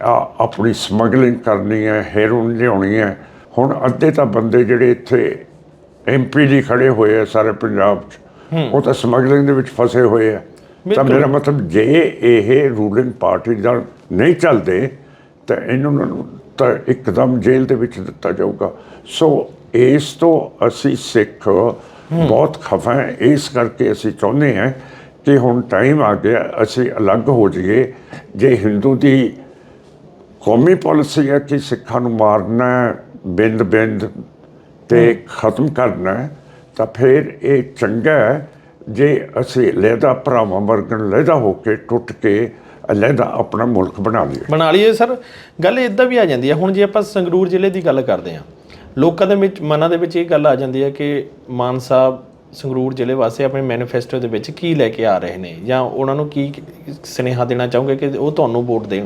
ਆ- ਆਪਣੀ ਸਮਗਲਿੰਗ ਕਰਨੀ ਹੈ ਹੈਰੋਨ ਲਿਆਉਣੀ ਹੈ ਹੁਣ ਅੱਧੇ ਤਾਂ ਬੰਦੇ ਜਿਹੜੇ ਇੱਥੇ ਐਮਪੀ ਲਈ ਖੜੇ ਹੋਏ ਆ ਸਾਰੇ ਪੰਜਾਬ 'ਚ। ਉਹ ਤਾਂ ਸਮਗਲਿੰਗ ਦੇ ਵਿੱਚ ਫਸੇ ਹੋਏ ਆ। ਤਾਂ। ਮੇਰਾ ਮਤਲਬ ਜੇ ਇਹ ਰੂਲਿੰਗ ਪਾਰਟੀ ਦਾ ਨਹੀਂ ਚੱਲਦੇ ਤਾਂ ਇਹਨਾਂ ਨੂੰ ਤਾਂ ਇੱਕਦਮ ਜੇਲ੍ਹ ਦੇ ਵਿੱਚ ਦਿੱਤਾ ਜਾਊਗਾ। ਸੋ ਇਸ ਤੋਂ ਅਸੀਂ ਸਿੱਖ ਬਹੁਤ ਖਫਾ ਹੈ। ਇਸ ਕਰਕੇ ਅਸੀਂ ਚਾਹੁੰਦੇ ਹਾਂ ਕਿ ਹੁਣ ਟਾਈਮ ਆ ਗਿਆ ਅਸੀਂ ਅਲੱਗ ਹੋ ਜਾਈਏ। ਜੇ ਹਿੰਦੂ ਦੀ ਕੌਮੀ ਪਾਲਿਸੀ ਹੈ ਕਿ ਸਿੱਖਾਂ ਨੂੰ ਮਾਰਨਾ ਬਿੰਦ ਬਿੰਦ ਤੇ ਖਤਮ ਕਰਨਾ ਤਾਂ ਫਿਰ ਇਹ ਚੰਗਾ ਜੇ ਅਸੀਂ ਲਹਿਦਾ ਭਰਾਵਾਂ ਵਰਗਣ ਲਹਿਦਾ ਹੋ ਕੇ ਟੁੱਟ ਕੇ ਲਹਿਦਾ ਆਪਣਾ ਮੁਲਕ ਬਣਾ ਲਈਏ। ਬਣਾ ਲਈਏ ਸਰ। ਗੱਲ ਇਦਾਂ ਵੀ ਆ ਜਾਂਦੀ ਹੈ ਹੁਣ ਜੇ ਆਪਾਂ ਸੰਗਰੂਰ ਜ਼ਿਲ੍ਹੇ ਦੀ ਗੱਲ ਕਰਦੇ ਹਾਂ ਲੋਕਾਂ ਦੇ ਵਿੱਚ ਮਨਾਂ ਦੇ ਵਿੱਚ ਇਹ ਗੱਲ ਆ ਜਾਂਦੀ ਹੈ ਕਿ ਮਾਨ ਸਾਹਿਬ ਸੰਗਰੂਰ ਜ਼ਿਲ੍ਹੇ ਵਾਸਤੇ ਆਪਣੇ ਮੈਨੀਫੈਸਟੋ ਦੇ ਵਿੱਚ ਕੀ ਲੈ ਕੇ ਆ ਰਹੇ ਨੇ ਜਾਂ ਉਹਨਾਂ ਨੂੰ ਕੀ ਸੁਨੇਹਾ ਦੇਣਾ ਚਾਹੋਗੇ ਕਿ ਉਹ ਤੁਹਾਨੂੰ ਵੋਟ ਦੇਣ?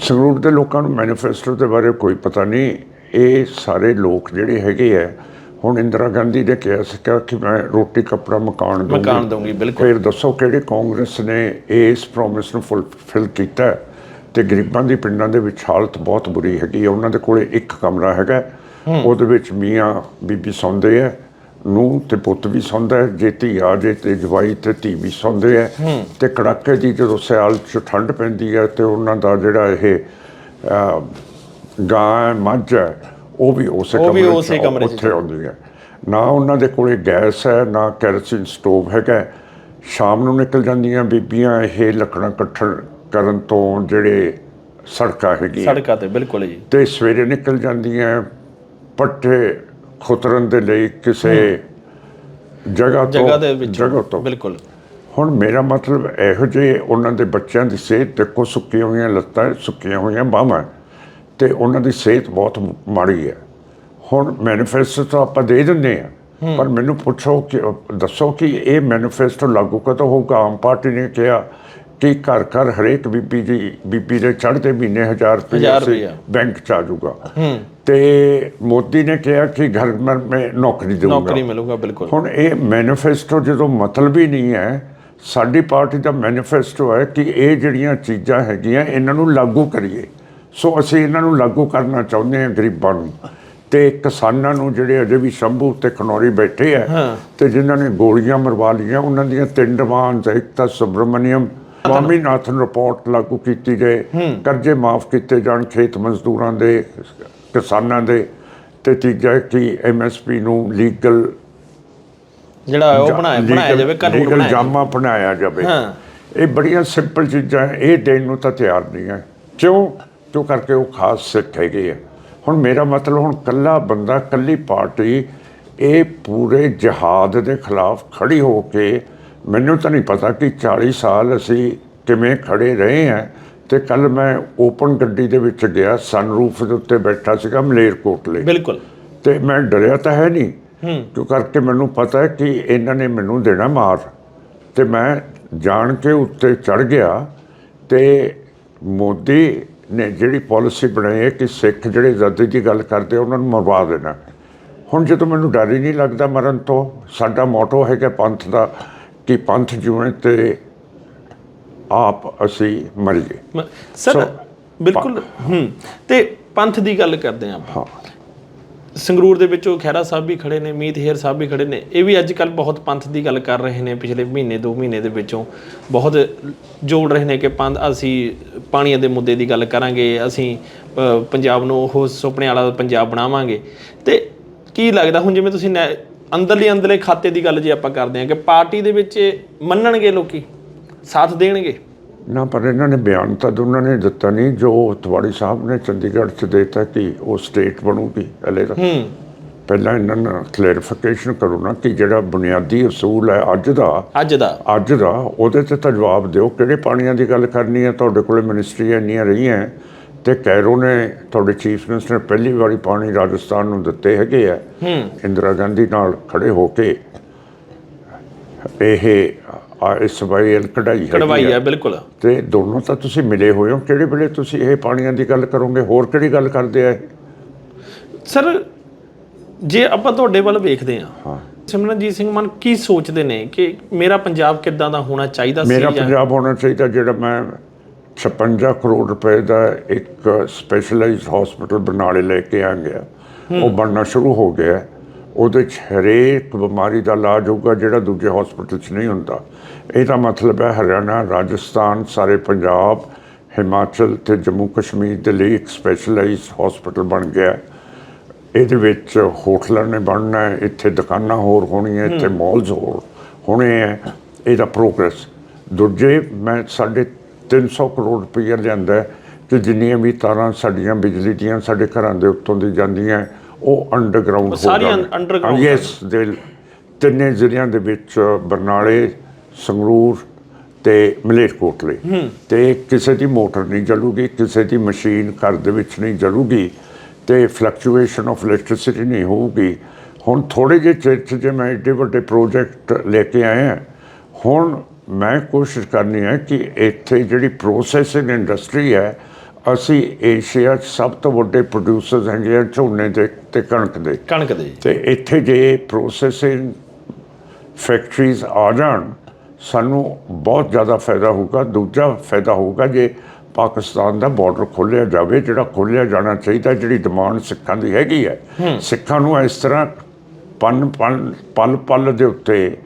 ਸੰਗਰੂਰ ਦੇ ਲੋਕਾਂ ਨੂੰ ਮੈਨੀਫੈਸਟੋ ਦੇ ਬਾਰੇ ਕੋਈ ਪਤਾ ਨਹੀਂ। ਇਹ ਸਾਰੇ ਲੋਕ ਜਿਹੜੇ ਹੈਗੇ ਆ ਹੁਣ ਇੰਦਰਾ ਗਾਂਧੀ ਨੇ ਕਿਹਾ ਸੀਗਾ ਕਿ ਮੈਂ ਰੋਟੀ ਕੱਪੜਾ ਮਕਾਨ ਦਊਂਗੀ। ਮਕਾਨ ਦਊਂਗੀ, ਬਿਲਕੁਲ। ਫਿਰ ਦੱਸੋ ਕਿਹੜੇ ਕਾਂਗਰਸ ਨੇ ਇਸ ਪ੍ਰੋਮਿਸ ਨੂੰ ਫੁੱਲਫਿਲ ਕੀਤਾ? ਤੇ ਗਰੀਬਾਂ ਦੀ ਪਿੰਡਾਂ ਦੇ ਵਿੱਚ ਹਾਲਤ ਬਹੁਤ ਬੁਰੀ ਹੈਗੀ ਹੈ ਉਹਨਾਂ ਦੇ ਕੋਲੇ ਇੱਕ ਕਮਰਾ ਹੈਗਾ। ਉਹਦੇ ਵਿੱਚ ਮੀਆਂ ਬੀਬੀ ਸੌਂਦੇ ਆ ਨੂੰ ਤੇ ਪੁੱਤ ਵੀ ਸੌਂਦਾ ਜੇ ਧੀ ਆ ਜੇ ਤੇ ਜਵਾਈ ਤੇ ਧੀ ਵੀ ਸੌਂਦੇ ਆ। ਤੇ ਕੜਾਕੇ ਦੀ ਜਦੋਂ ਸਿਆਲ ਚ ਠੰਡ ਪੈਂਦੀ ਹੈ ਤੇ ਉਹਨਾਂ ਦਾ ਜਿਹੜਾ ਇਹ ਗਾਂ ਮੱਝ ਹੈ ਉਹ ਵੀ ਉਸੇ ਉਹ ਵੀ ਕਮਰੇ 'ਚ ਉਸੇ ਕਮਰੇ 'ਚ ਉੱਥੇ ਆਉਂਦੀ ਹੈ। ਨਾ ਉਹਨਾਂ ਦੇ ਕੋਲੇ ਗੈਸ ਹੈ ਨਾ ਕੈਰੋਸਿਨ ਸਟੋਵ ਹੈਗਾ ਸ਼ਾਮ ਨੂੰ ਨਿਕਲ ਜਾਂਦੀਆਂ ਬੀਬੀਆਂ ਇਹ ਲੱਕੜਾਂ ਇਕੱਠਣ ਕਰਨ ਤੋਂ ਜਿਹੜੇ ਸੜਕਾਂ ਹੈਗੀਆਂ। ਸੜਕਾਂ ਤੇ ਬਿਲਕੁਲ ਜੀ। ਤੇ ਸਵੇਰੇ ਨਿਕਲ ਜਾਂਦੀਆਂ ਪੱਠੇ ਖੁਤਰਨ ਦੇ ਲਈ ਕਿਸੇ ਜਗ੍ਹਾ ਤੋਂ ਜਗ੍ਹਾ ਦੇ ਵਿੱਚ ਜਗ੍ਹਾ ਤੋਂ। ਬਿਲਕੁਲ। ਹੁਣ ਮੇਰਾ ਮਤਲਬ ਇਹੋ ਜਿਹੇ ਉਹਨਾਂ ਦੇ ਬੱਚਿਆਂ ਦੀ ਸਿਹਤ ਦੇਖੋ ਸੁੱਕੀਆਂ ਹੋਈਆਂ ਲੱਤਾਂ ਸੁੱਕੀਆਂ ਹੋਈਆਂ ਬਾਹਾਂ। ਤੇ ਉਹਨਾਂ ਦੀ ਸਿਹਤ ਬਹੁਤ ਮਾੜੀ ਹੈ। ਹੁਣ ਮੈਨੀਫੈਸਟੋ ਤਾਂ ਆਪਾਂ ਦੇ ਦਿੰਦੇ ਆ ਪਰ ਮੈਨੂੰ ਪੁੱਛੋ ਕਿ ਦੱਸੋ ਕਿ ਇਹ ਮੈਨੀਫੈਸਟੋ ਲਾਗੂ ਕਦੋਂ ਹੋਊਗਾ? ਆਮ ਪਾਰਟੀ ਨੇ ਕਿਹਾ ਕਿ ਘਰ ਘਰ ਹਰੇਕ ਬੀਬੀ ਦੀ ਬੀਬੀ ਦੇ ਚੜ੍ਹਦੇ ਮਹੀਨੇ 1000 ਰੁਪਏ। ਬੈਂਕ ਚ ਆ ਜਾਊਗਾ। ਤੇ ਮੋਦੀ ਨੇ ਕਿਹਾ ਕਿ ਘਰ ਘਰ ਮੈਂ ਨੌਕਰੀ ਦੇਊਂਗਾ। ਨੌਕਰੀ ਮਿਲੂਗਾ ਬਿਲਕੁਲ। ਹੁਣ ਇਹ ਮੈਨੀਫੈਸਟੋ ਜਦੋਂ ਮਤਲਬ ਹੀ ਨਹੀਂ ਹੈ ਸਾਡੀ ਪਾਰਟੀ ਦਾ ਮੈਨੀਫੈਸਟੋ ਹੈ ਕਿ ਇਹ ਜਿਹੜੀਆਂ ਚੀਜ਼ਾਂ ਹੈਗੀਆਂ ਇਹਨਾਂ ਨੂੰ ਲਾਗੂ ਕਰੀਏ। ਸੋ ਅਸੀਂ ਇਹਨਾਂ ਨੂੰ ਲਾਗੂ ਕਰਨਾ ਚਾਹੁੰਦੇ ਹਾਂ ਗਰੀਬਾਂ ਨੂੰ। ਤੇ ਕਿਸਾਨਾਂ ਨੂੰ ਜਿਹੜੇ ਅਜੇ ਵੀ ਸ਼ੰਭੂ ਤੇ ਖਨੌਰੀ ਬੈਠੇ ਆ ਤੇ ਜਿਨ੍ਹਾਂ ਨੇ ਗੋਲੀਆਂ ਮਰਵਾ ਲਈਆਂ ਉਹਨਾਂ ਦੀਆਂ ਤਿੰਨ ਡਿਮਾਂਡਸ ਇੱਕ ਤਾਂ ਸੁਬਰਮਨੀਅਮ ਸਵਾਮੀਨਾਥਨ ਰਿਪੋਰਟ ਲਾਗੂ ਕੀਤੀ ਜਾਏ ਕਰਜ਼ੇ ਮਾਫ ਕੀਤੇ ਜਾਣ ਖੇਤ ਮਜ਼ਦੂਰਾਂ ਦੇ ਕਿਸਾਨਾਂ ਦੇ। ਤੇ ਤੀਜਾ ਕਿ ਐਮਐਸਪੀ ਨੂੰ ਲੀਗਲ ਜਿਹੜਾ ਉਹ ਬਣਾਇਆ ਬਣਾਇਆ ਜਾਵੇ ਕਾਨੂੰਨ ਲੀਗਲ ਬਣਾਇਆ ਜਾਵੇ। ਜਾਮਾ ਬਣਾਇਆ ਜਾਵੇ। ਇਹ ਬੜੀਆਂ ਸਿੰਪਲ ਚੀਜ਼ਾਂ ਇਹ ਦੇਣ ਨੂੰ ਤਾਂ ਤਿਆਰ ਨਹੀਂ ਹੈ। ਕਿਉਂ? ਕਿਉਂ ਕਰਕੇ ਉਹ ਖਾਸ ਸਿੱਖ ਹੈਗੇ ਆ। ਹੁਣ ਮੇਰਾ ਮਤਲਬ ਹੁਣ ਕੱਲਾ ਬੰਦਾ ਕੱਲੀ ਪਾਰਟੀ ਇਹ ਪੂਰੇ ਜਹਾਦ ਦੇ ਖਿਲਾਫ ਖੜੀ ਹੋ ਕੇ ਮੈਨੂੰ ਤਾਂ ਨਹੀਂ ਪਤਾ ਕਿ 40 ਸਾਲ ਅਸੀਂ ਕਿਵੇਂ ਖੜੇ ਰਹੇ ਆ। ਤੇ ਕੱਲ ਮੈਂ ਓਪਨ ਗੱਡੀ ਦੇ ਵਿੱਚ ਗਿਆ ਸਨਰੂਫ ਦੇ ਉੱਤੇ ਬੈਠਾ ਸੀਗਾ ਮਲੇਰਕੋਟਲੇ ਬਿਲਕੁਲ। ਤੇ ਮੈਂ ਡਰਿਆ ਤਾਂ ਹੈ ਨਹੀਂ। ਕਿਉਂ ਕਰਕੇ ਮੈਨੂੰ ਪਤਾ ਹੈ ਕਿ ਇਹਨਾਂ ਨੇ ਮੈਨੂੰ ਦੇਣਾ ਮਾਰ। ਤੇ ਮੈਂ ਜਾਣ ਕੇ ਉੱਤੇ ਚੜ ਗਿਆ ਤੇ ਮੋਦੀ ਨੇ ਜਿਹੜੀ ਪਾਲਿਸੀ ਬਣਾਈ ਹੈ ਕਿ ਸਿੱਖ ਜਿਹੜੇ ਆਜ਼ਾਦੀ ਦੀ ਗੱਲ ਕਰਦੇ ਉਹਨਾਂ ਨੂੰ ਮਰਵਾ ਦੇਣਾ। ਹੁਣ ਜਦੋਂ ਮੈਨੂੰ ਡਰ ਹੀ ਨਹੀਂ ਲੱਗਦਾ ਮਰਨ ਤੋਂ ਸਾਡਾ ਮੋਟੋ ਹੈਗਾ ਪੰਥ ਦਾ ਕਿ ਪੰਥ ਜਿਉਣੇ ਤੇ ਆਪ ਅਸੀਂ ਮਰੀਏ। ਸਰ ਬਿਲਕੁਲ ਹੂੰ ਤੇ ਪੰਥ ਦੀ ਗੱਲ ਕਰਦੇ ਆਪਾਂ। ਹਾਂ। ਸੰਗਰੂਰ ਦੇ ਵਿੱਚੋਂ ਖਹਿਰਾ ਸਾਹਿਬ ਵੀ ਖੜੇ ਨੇ, ਮੀਤ ਹੇਰ ਸਾਹਿਬ ਵੀ ਖੜੇ ਨੇ। ਇਹ ਵੀ ਅੱਜ ਕੱਲ ਬਹੁਤ ਪੰਥ ਦੀ ਗੱਲ ਕਰ ਰਹੇ ਨੇ। ਪਿਛਲੇ ਮਹੀਨੇ, ਦੋ ਮਹੀਨੇ ਦੇ ਵਿੱਚੋਂ ਬਹੁਤ ਜੋੜ ਰਹੇ ਨੇ ਕਿ ਪੰਥ, ਅਸੀਂ ਪਾਣੀਆਂ ਦੇ ਮੁੱਦੇ ਦੀ ਗੱਲ ਕਰਾਂਗੇ, ਅਸੀਂ ਪੰਜਾਬ ਨੂੰ ਉਹ ਸੁਪਨੇ ਵਾਲਾ ਪੰਜਾਬ ਬਣਾਵਾਂਗੇ। ਤੇ ਕੀ ਲੱਗਦਾ, ਹੁਣ ਜਿਵੇਂ ਤੁਸੀਂ ਨੈ- ਅੰਦਰਲੀ ਅੰਦਰਲੇ ਖਾਤੇ ਦੀ ਗੱਲ ਜੇ ਆਪਾਂ ਕਰਦੇ ਹਾਂ ਕਿ ਪਾਰਟੀ ਦੇ ਵਿੱਚ ਮੰਨਣਗੇ ਲੋਕੀ, ਸਾਥ ਦੇਣਗੇ? ਨਾ ਪਰ ਇਹਨਾਂ ਨੇ ਬਿਆਨ ਤਾਂ ਦੋਨਾਂ ਨੇ ਦਿੱਤਾ ਨਹੀਂ ਜੋ ਤਵਾੜੀ ਸਾਹਿਬ ਨੇ ਚੰਡੀਗੜ੍ਹ 'ਚ ਦੇਤਾ ਕਿ ਉਹ ਸਟੇਟ ਬਣੂਗੀ ਹਲੇ ਤਾਂ ਪਹਿਲਾਂ ਇਹਨਾਂ ਨੂੰ ਕਲੈਰੀਫਿਕੇਸ਼ਨ ਕਰੋ ਨਾ ਕਿ ਜਿਹੜਾ ਬੁਨਿਆਦੀ ਅਸੂਲ ਹੈ ਅੱਜ ਦਾ ਅੱਜ ਦਾ। ਅੱਜ ਦਾ ਉਹਦੇ ਤੇ ਤਾਂ ਜਵਾਬ ਦਿਓ ਕਿਹੜੇ ਪਾਣੀਆਂ ਦੀ ਗੱਲ ਕਰਨੀ ਹੈ? ਤੁਹਾਡੇ ਕੋਲੇ ਮਿਨਿਸਟਰੀ ਇੰਨੀਆਂ ਰਹੀਆਂ ਤੇ ਕੈਰੋ ਨੇ ਤੁਹਾਡੇ ਚੀਫ ਮਿਨਿਸਟਰ ਨੇ ਪਹਿਲੀ ਵਾਰੀ ਪਾਣੀ ਰਾਜਸਥਾਨ ਨੂੰ ਦਿੱਤੇ ਹੈਗੇ ਆ। ਹੂੰ। ਇੰਦਰਾ ਗਾਂਧੀ ਨਾਲ ਖੜੇ ਹੋ ਕੇ ਇਹ ਐਸਵਾਈਐਲ ਕਢਾਈ ਹੈਗੀ ਕੜਵਾਈ ਆ। ਆ ਬਿਲਕੁਲ। ਤੇ ਦੋਨੋਂ ਤਾਂ ਤੁਸੀਂ ਮਿਲੇ ਹੋਏ ਹੋ। ਕਿਹੜੇ ਵੇਲੇ ਤੁਸੀਂ ਇਹ ਪਾਣੀਆਂ ਦੀ ਗੱਲ ਕਰੋਗੇ? ਹੋਰ ਕਿਹੜੀ ਗੱਲ ਕਰਦੇ ਆ ਇਹ? ਸਰ ਜੇ ਆਪਾਂ ਤੁਹਾਡੇ ਵੱਲ ਵੇਖਦੇ ਹਾਂ ਹਾਂ। ਸਿਮਰਨਜੀਤ ਸਿੰਘ ਮਾਨ ਕੀ ਸੋਚਦੇ ਨੇ ਕਿ ਮੇਰਾ ਪੰਜਾਬ ਕਿੱਦਾਂ ਦਾ ਹੋਣਾ ਚਾਹੀਦਾ ਸੀ ਮੇਰਾ ਪੰਜਾਬ ਹੋਣਾ ਚਾਹੀਦਾ ਜਿਹੜਾ ਮੈਂ 56 ਕਰੋੜ ਰੁਪਏ ਦਾ ਇੱਕ ਸਪੈਸ਼ਲਾਈਜ਼ਡ ਹਸਪੀਟਲ ਬਰਨਾਲੇ ਲੈ ਕੇ ਆ ਗਿਆ। ਉਹ ਬਣਨਾ ਸ਼ੁਰੂ ਹੋ ਗਿਆ। ਉਹਦੇ 'ਚ ਹਰੇਕ ਬਿਮਾਰੀ ਦਾ ਇਲਾਜ ਹੋਊਗਾ ਜਿਹੜਾ ਦੂਜੇ ਹਸਪੀਟਲ 'ਚ ਨਹੀਂ ਹੁੰਦਾ। ਇਹਦਾ ਮਤਲਬ ਹੈ ਹਰਿਆਣਾ ਰਾਜਸਥਾਨ ਸਾਰੇ ਪੰਜਾਬ ਹਿਮਾਚਲ ਤੇ ਜੰਮੂ ਕਸ਼ਮੀਰ ਦੇ ਲਈ ਇੱਕ ਸਪੈਸ਼ਲਾਈਜ਼ਡ ਹਸਪੀਟਲ ਬਣ ਗਿਆ। ਇਹਦੇ ਵਿੱਚ ਹੋਟਲਾਂ ਨੇ ਬਣਨਾ ਹੈ ਇੱਥੇ ਦੁਕਾਨਾਂ ਹੋਰ ਹੋਣੀਆਂ ਇੱਥੇ ਮਾਲਸ ਹੋਰ ਹੋਣੇ ਹੈ। ਇਹਦਾ ਪ੍ਰੋਗਰੈਸ ਦੂਜੇ ਮੈਂ ਸਾਡੇ 300 ਕਰੋੜ ਰੁਪਈਆ ਲਿਆਂਦਾ ਕਿ ਜਿੰਨੀਆਂ ਵੀ ਤਾਰਾਂ ਸਾਡੀਆਂ ਬਿਜਲੀ ਦੀਆਂ ਸਾਡੇ ਘਰਾਂ ਦੇ ਉੱਤੋਂ ਦੀ ਜਾਂਦੀਆਂ ਉਹ ਅੰਡਰਗਰਾਉਂਡ ਹੋ ਸਾਰੀਆਂ underground ਯੈਸ ਦੇ ਤਿੰਨੇ ਜ਼ਿਲ੍ਹਿਆਂ ਦੇ ਵਿੱਚ ਬਰਨਾਲੇ ਸੰਗਰੂਰ ਤੇ ਮਲੇਰਕੋਟਲੇ ਤੇ ਕਿਸੇ ਦੀ ਮੋਟਰ ਨਹੀਂ ਚੱਲੂਗੀ ਕਿਸੇ ਦੀ ਮਸ਼ੀਨ ਘਰ ਦੇ ਵਿੱਚ ਨਹੀਂ ਚੱਲੂਗੀ ਤੇ ਫਲਕਚੁਏਸ਼ਨ ਆਫ ਇਲੈਕਟ੍ਰਿਸਿਟੀ ਨਹੀਂ ਹੋਊਗੀ। ਹੁਣ ਥੋੜੇ ਜਿਹੇ ਚਿਰ 'ਚ ਜੇ ਮੈਂ ਏਡੇ ਵੱਡੇ ਪ੍ਰੋਜੈਕਟ ਲੈ ਕੇ ਆਏ ਹਾਂ ਹੁਣ ਮੈਂ ਕੋਸ਼ਿਸ਼ ਕਰਨੀ ਹੈ ਕਿ ਇੱਥੇ ਜਿਹੜੀ ਪ੍ਰੋਸੈਸਿੰਗ ਇੰਡਸਟਰੀ ਹੈ ਅਸੀਂ ਏਸ਼ੀਆ 'ਚ ਸਭ ਤੋਂ ਵੱਡੇ ਪ੍ਰੋਡਿਊਸਰਸ ਹੈਗੇ ਆ ਝੋਨੇ ਦੇ ਤੇ ਕਣਕ ਦੇ। ਕਣਕ ਦੇ। ਤੇ ਇੱਥੇ ਜੇ ਪ੍ਰੋਸੈਸਿੰਗ ਫੈਕਟਰੀਜ਼ ਆ ਜਾਣ ਸਾਨੂੰ ਬਹੁਤ ਜ਼ਿਆਦਾ ਫਾਇਦਾ ਹੋਊਗਾ। ਦੂਜਾ ਫਾਇਦਾ ਹੋਊਗਾ ਜੇ ਪਾਕਿਸਤਾਨ ਦਾ ਬਾਰਡਰ ਖੋਲ੍ਹਿਆ ਜਾਵੇ ਜਿਹੜਾ ਖੋਲ੍ਹਿਆ ਜਾਣਾ ਚਾਹੀਦਾ ਜਿਹੜੀ ਡਿਮਾਂਡ ਸਿੱਖਾਂ ਦੀ ਹੈਗੀ ਹੈ। ਸਿੱਖਾਂ ਨੂੰ ਇਸ ਤਰ੍ਹਾਂ ਪਨ ਪਨ ਪਲ ਪਲ ਦੇ ਉੱਤੇ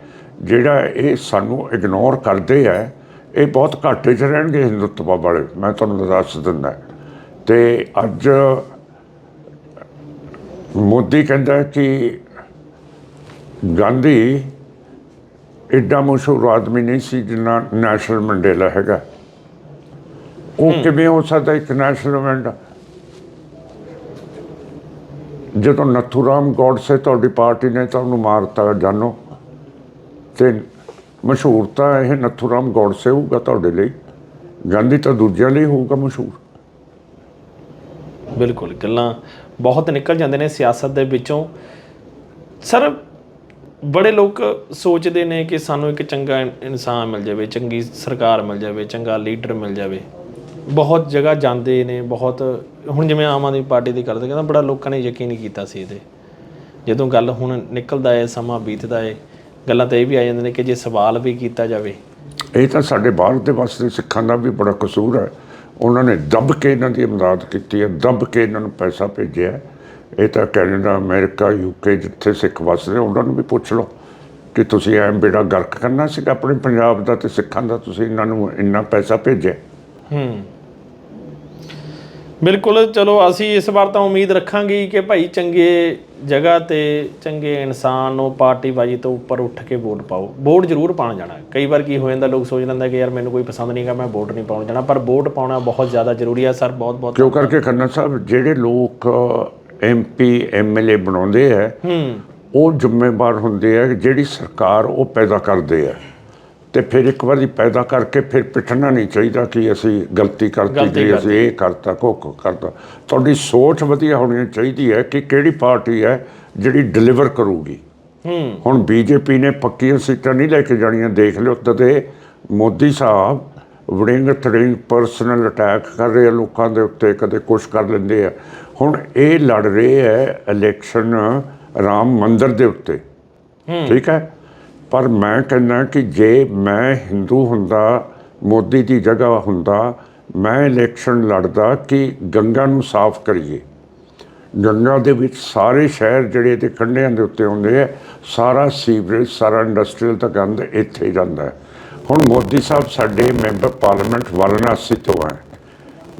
ਜਿਹੜਾ ਇਹ ਸਾਨੂੰ ਇਗਨੋਰ ਕਰਦੇ ਆ ਇਹ ਬਹੁਤ ਘਾਟੇ 'ਚ ਰਹਿਣਗੇ ਹਿੰਦੁੱਤਵਾ ਵਾਲੇ ਮੈਂ ਤੁਹਾਨੂੰ ਦੱਸ ਦਿੰਦਾ। ਤੇ ਅੱਜ ਮੋਦੀ ਕਹਿੰਦਾ ਕਿ ਗਾਂਧੀ ਐਡਾ ਮਸ਼ਹੂਰ ਆਦਮੀ ਨਹੀਂ ਸੀ ਜਿੰਨਾ ਨੈਸ਼ਨਲ ਮੰਡੇਲਾ ਹੈਗਾ। ਉਹ ਕਿਵੇਂ ਹੋ ਸਕਦਾ ਇੱਕ ਨੈਸ਼ਨਲ ਮੰਡਾ? ਜਦੋਂ ਨਥੂਰਾਮ ਗੌਡਸੇ ਤੁਹਾਡੀ ਪਾਰਟੀ ਨੇ ਤੁਹਾਨੂੰ ਮਾਰਤਾ ਜਾਨੋ। ਤੇ ਮਸ਼ਹੂਰ ਤਾਂ ਇਹ ਨਥੂਰਾਮ ਗੌਡਸੇ ਹੋਊਗਾ ਤੁਹਾਡੇ ਲਈ। ਗਾਂਧੀ ਤਾਂ ਦੂਜਿਆਂ ਲਈ ਹੋਊਗਾ ਮਸ਼ਹੂਰ। ਬਿਲਕੁਲ, ਗੱਲਾਂ ਬਹੁਤ ਨਿਕਲ ਜਾਂਦੇ ਨੇ ਸਿਆਸਤ ਦੇ ਵਿੱਚੋਂ। ਸਰ, ਬੜੇ ਲੋਕ ਸੋਚਦੇ ਨੇ ਕਿ ਸਾਨੂੰ ਇੱਕ ਚੰਗਾ ਇਨਸਾਨ ਮਿਲ ਜਾਵੇ, ਚੰਗੀ ਸਰਕਾਰ ਮਿਲ ਜਾਵੇ, ਚੰਗਾ ਲੀਡਰ ਮਿਲ ਜਾਵੇ। ਬਹੁਤ ਜਗ੍ਹਾ ਜਾਂਦੇ ਨੇ, ਬਹੁਤ, ਹੁਣ ਜਿਵੇਂ ਆਮ ਆਦਮੀ ਪਾਰਟੀ ਦੀ ਕਰਦੇ ਕਹਿੰਦਾ, ਬੜਾ ਲੋਕਾਂ ਨੇ ਯਕੀਨ ਨਹੀਂ ਕੀਤਾ ਸੀ ਇਹਦੇ। ਜਦੋਂ ਗੱਲ ਹੁਣ ਨਿਕਲਦਾ ਹੈ, ਸਮਾਂ ਬੀਤਦਾ ਹੈ ਗੱਲਾਂ ਤਾਂ ਇਹ ਵੀ ਆ ਜਾਂਦੇ ਨੇ ਕਿ ਜੇ ਸਵਾਲ ਵੀ ਕੀਤਾ ਜਾਵੇ। ਇਹ ਤਾਂ ਸਾਡੇ ਬਾਹਰ ਦੇ ਵਾਸਤੇ ਸਿੱਖਾਂ ਦਾ ਵੀ ਬੜਾ ਕਸੂਰ ਹੈ। ਉਹਨਾਂ ਨੇ ਦੱਬ ਕੇ ਇਹਨਾਂ ਦੀ ਇਮਦਾਦ ਕੀਤੀ ਹੈ ਦੱਬ ਕੇ ਇਹਨਾਂ ਨੂੰ ਪੈਸਾ ਭੇਜਿਆ। ਇਹ ਤਾਂ ਕੈਨੇਡਾ ਅਮਰੀਕਾ ਯੂਕੇ ਜਿੱਥੇ ਸਿੱਖ ਵਸਦੇ ਉਹਨਾਂ ਨੂੰ ਵੀ ਪੁੱਛ ਲਓ ਕਿ ਤੁਸੀਂ ਐਂ ਬੇੜਾ ਗਰਕ ਕਰਨਾ ਸੀ ਆਪਣੇ ਪੰਜਾਬ ਦਾ ਤੇ ਸਿੱਖਾਂ ਦਾ ਤੁਸੀਂ ਇਹਨਾਂ ਨੂੰ ਇੰਨਾ ਪੈਸਾ ਭੇਜਿਆ ਹੂੰ। ਬਿਲਕੁਲ ਚਲੋ ਅਸੀਂ ਇਸ ਵਾਰ ਤਾਂ ਉਮੀਦ ਰੱਖਾਂਗੇ ਕਿ ਭਾਈ ਚੰਗੇ ਜਗ੍ਹਾ ਤੇ ਚੰਗੇ ਇਨਸਾਨ ਨੂੰ ਪਾਰਟੀ ਬਾਜੀ ਤੋਂ ਉੱਪਰ ਉੱਠ ਕੇ ਵੋਟ ਪਾਓ। ਵੋਟ ਜ਼ਰੂਰ ਪਾਉਣ ਜਾਣਾ। ਕਈ ਵਾਰ ਕੀ ਹੋ ਜਾਂਦਾ ਲੋਕ ਸੋਚ ਲੈਂਦਾ ਕਿ ਯਾਰ ਮੈਨੂੰ ਕੋਈ ਪਸੰਦ ਨਹੀਂਗਾ ਮੈਂ ਵੋਟ ਨਹੀਂ ਪਾਉਣ ਜਾਣਾ। ਪਰ ਵੋਟ ਪਾਉਣਾ ਬਹੁਤ ਜ਼ਿਆਦਾ ਜ਼ਰੂਰੀ ਹੈ ਸਰ ਬਹੁਤ ਬਹੁਤ ਕਿਉਂ ਕਰਕੇ ਖੰਨਾ ਸਾਹਿਬ ਜਿਹੜੇ ਲੋਕ ਐਮਪੀ ਐਮਐਲਏ ਬਣਾਉਂਦੇ ਆ ਹੂੰ। ਉਹ ਜ਼ਿੰਮੇਵਾਰ ਹੁੰਦੇ ਆ ਜਿਹੜੀ ਸਰਕਾਰ ਉਹ ਪੈਦਾ ਕਰਦੇ ਆ। ਤੇ ਫਿਰ ਇੱਕ ਵਾਰੀ ਪੈਦਾ ਕਰਕੇ ਫਿਰ ਪਿੱਟਣਾ ਨਹੀਂ ਚਾਹੀਦਾ ਕਿ ਅਸੀਂ ਗਲਤੀ ਕਰਤੀ ਕਿ ਅਸੀਂ ਇਹ ਕਰਤਾ ਕੋਕ ਕਰਤਾ। ਤੁਹਾਡੀ ਸੋਚ ਵਧੀਆ ਹੋਣੀ ਚਾਹੀਦੀ ਹੈ ਕਿ ਕਿਹੜੀ ਪਾਰਟੀ ਹੈ ਜਿਹੜੀ ਡਿਲੀਵਰ ਕਰੂਗੀ। ਹੂੰ। ਹੁਣ ਬੀਜੇਪੀ ਨੇ ਪੱਕੀਆਂ ਸੀਟਾਂ ਨਹੀਂ ਲੈ ਕੇ ਜਾਣੀਆਂ ਦੇਖ ਲਿਓ ਤਦੇ ਮੋਦੀ ਸਾਹਿਬ ਵੜਿੰਗ ਥੜਿੰਗ ਪਰਸਨਲ ਅਟੈਕ ਕਰ ਰਹੇ ਆ ਲੋਕਾਂ ਦੇ ਉੱਤੇ ਕਦੇ ਕੁਛ ਕਰ ਲੈਂਦੇ ਆ। ਹੁਣ ਇਹ ਲੜ ਰਹੇ ਹੈ ਇਲੈਕਸ਼ਨ ਰਾਮ ਮੰਦਿਰ ਦੇ ਉੱਤੇ। ਠੀਕ ਹੈ? ਪਰ ਮੈਂ ਕਹਿੰਦਾ ਕਿ ਜੇ ਮੈਂ ਹਿੰਦੂ ਹੁੰਦਾ ਮੋਦੀ ਦੀ ਜਗ੍ਹਾ ਹੁੰਦਾ ਮੈਂ ਇਲੈਕਸ਼ਨ ਲੜਦਾ ਕਿ ਗੰਗਾ ਨੂੰ ਸਾਫ਼ ਕਰੀਏ। ਗੰਗਾ ਦੇ ਵਿੱਚ ਸਾਰੇ ਸ਼ਹਿਰ ਜਿਹੜੇ ਤੇ ਕੰਢਿਆਂ ਦੇ ਉੱਤੇ ਹੁੰਦੇ ਆ ਸਾਰਾ ਸੀਵਰੇਜ ਸਾਰਾ ਇੰਡਸਟਰੀਅਲ ਦਾ ਗੰਦ ਇੱਥੇ ਹੀ ਜਾਂਦਾ ਹੈ। ਹੁਣ ਮੋਦੀ ਸਾਹਿਬ ਸਾਡੇ ਮੈਂਬਰ ਪਾਰਲੀਮੈਂਟ ਵਾਰਾਣਸੀ ਤੋਂ ਹੈ।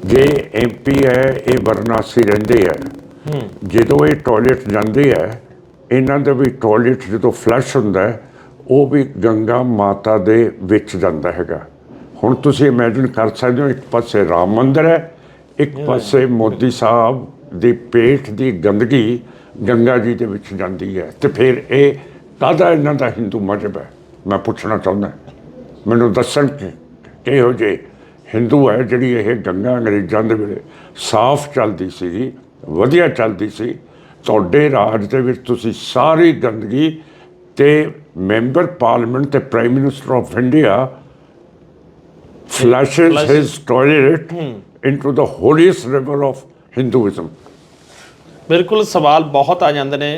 ਜੇ ਐਮਪੀ ਹੈ ਇਹ ਵਾਰਾਣਸੀ ਰਹਿੰਦੇ ਆ। ਜਦੋਂ ਇਹ ਟਾਇਲਟ ਜਾਂਦੇ ਆ ਇਹਨਾਂ ਦਾ ਵੀ ਟਾਇਲਟ ਜਦੋਂ ਫਲਸ਼ ਹੁੰਦਾ ਹੈ ਉਹ ਵੀ ਗੰਗਾ ਮਾਤਾ ਦੇ ਵਿੱਚ ਜਾਂਦਾ ਹੈਗਾ। ਹੁਣ ਤੁਸੀਂ ਇਮੇਜਿਨ ਕਰ ਸਕਦੇ ਹੋ ਇੱਕ ਪਾਸੇ ਰਾਮ ਮੰਦਿਰ ਹੈ ਇੱਕ ਪਾਸੇ ਮੋਦੀ ਸਾਹਿਬ ਦੀ ਪੇਟ ਦੀ ਗੰਦਗੀ ਗੰਗਾ ਜੀ ਦੇ ਵਿੱਚ ਜਾਂਦੀ ਹੈ ਤੇ ਫਿਰ ਇਹ ਕਾਹਦਾ ਇਹਨਾਂ ਦਾ ਹਿੰਦੂ ਮਜ਼ਹਬ ਹੈ? ਮੈਂ ਪੁੱਛਣਾ ਚਾਹੁੰਦਾ ਮੈਨੂੰ ਦੱਸਣ ਕਿ ਕਿਹੋ ਜਿਹੇ ਹਿੰਦੂ ਹੈ ਜਿਹੜੀ ਇਹ ਗੰਗਾ ਅੰਗਰੇਜ਼ਾਂ ਦੇ ਵੇਲੇ ਸਾਫ਼ ਚੱਲਦੀ ਸੀ ਵਧੀਆ ਚੱਲਦੀ ਸੀ। ਤੁਹਾਡੇ ਰਾਜ ਦੇ ਵਿੱਚ ਤੁਸੀਂ ਸਾਰੀ ਗੰਦਗੀ ਤੇ ਮੈਂਬਰ ਪਾਰਲੀਮੈਂਟ ਤੇ prime minister of India flushes his toilet into the holiest river of Hinduism. ਬਿਲਕੁਲ ਸਵਾਲ ਬਹੁਤ ਆ ਜਾਂਦੇ ਨੇ।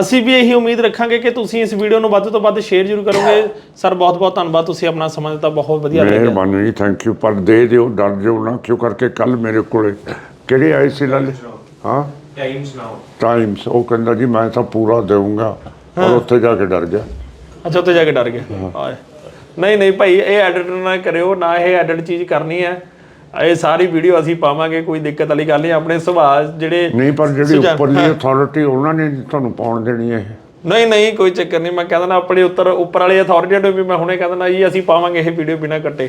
ਅਸੀਂ ਵੀ ਇਹੀ ਉਮੀਦ ਰੱਖਾਂਗੇ ਕਿ ਤੁਸੀਂ ਇਸ ਵੀਡੀਓ ਨੂੰ ਵੱਧ ਤੋਂ ਵੱਧ ਸ਼ੇਅਰ ਜ਼ਰੂਰ ਕਰੋਗੇ। ਸਰ ਬਹੁਤ ਬਹੁਤ ਧੰਨਵਾਦ। ਤੁਸੀਂ ਆਪਣਾ ਸਮਾਂ ਦਿੱਤਾ ਬਹੁਤ ਵਧੀਆ ਲੱਗਿਆ। ਮਿਹਰਬਾਨੀ ਥੈਂਕ ਯੂ ਪਰ ਦੇ ਦਿਓ ਡਰ ਜਿਓ ਨਾ ਕਿਉਂ ਕਰਕੇ ਕੱਲ ਮੇਰੇ ਕੋਲੇ ਕਿਹੜੇ ਆਏ ਸੀ ਲਾਲੇ? ਹਾਂ? ਟਾਈਮਸ ਨਾਓ ਟਾਈਮਸ ਉਹ ਕਹਿੰਦਾ ਜੀ ਮੈਂ ਤਾਂ ਪੂਰਾ ਦੇਵਾਂਗਾ ਪਰ ਉੱਥੇ ਜਾ ਕੇ ਡਰ ਗਿਆ। ਅੱਛਾ ਉੱਥੇ ਜਾ ਕੇ ਡਰ ਗਿਆ। ਹਾਏ ਨਹੀਂ ਨਹੀਂ ਭਾਈ ਇਹ ਐਡਿਟ ਨਾ ਕਰਿਓ ਨਾ ਇਹ ਐਡਿਟ ਚੀਜ਼ ਕਰਨੀ ਹੈ। ਇਹ ਸਾਰੀ ਵੀਡੀਓ ਅਸੀਂ ਪਾਵਾਂਗੇ ਕੋਈ ਦਿੱਕਤ ਵਾਲੀ ਗੱਲ ਨਹੀਂ ਆਪਣੇ ਸੁਭਾਅ ਜਿਹੜੇ ਨਹੀਂ ਪਰ ਜਿਹੜੀ ਸੁਝਾਅ- ਉੱਪਰਲੀ। ਅਥਾਰਟੀ ਉਹਨਾਂ ਨੇ ਤੁਹਾਨੂੰ ਪਾਉਣ ਦੇਣੀ ਹੈ ਇਹ। ਨਹੀਂ ਨਹੀਂ ਕੋਈ ਚੱਕਰ ਨਹੀਂ ਮੈਂ ਕਹਿੰਦਾ ਨਾ ਆਪਣੇ ਉੱਤਰ ਉੱਪਰ ਵਾਲੀ ਅਥਾਰਟੀ ਨੂੰ ਵੀ ਮੈਂ ਹੁਣੇ ਕਹਿੰਦਾ ਨਾ ਜੀ ਅਸੀਂ ਪਾਵਾਂਗੇ ਇਹ ਵੀਡੀਓ ਬਿਨਾ ਕੱਟੇ।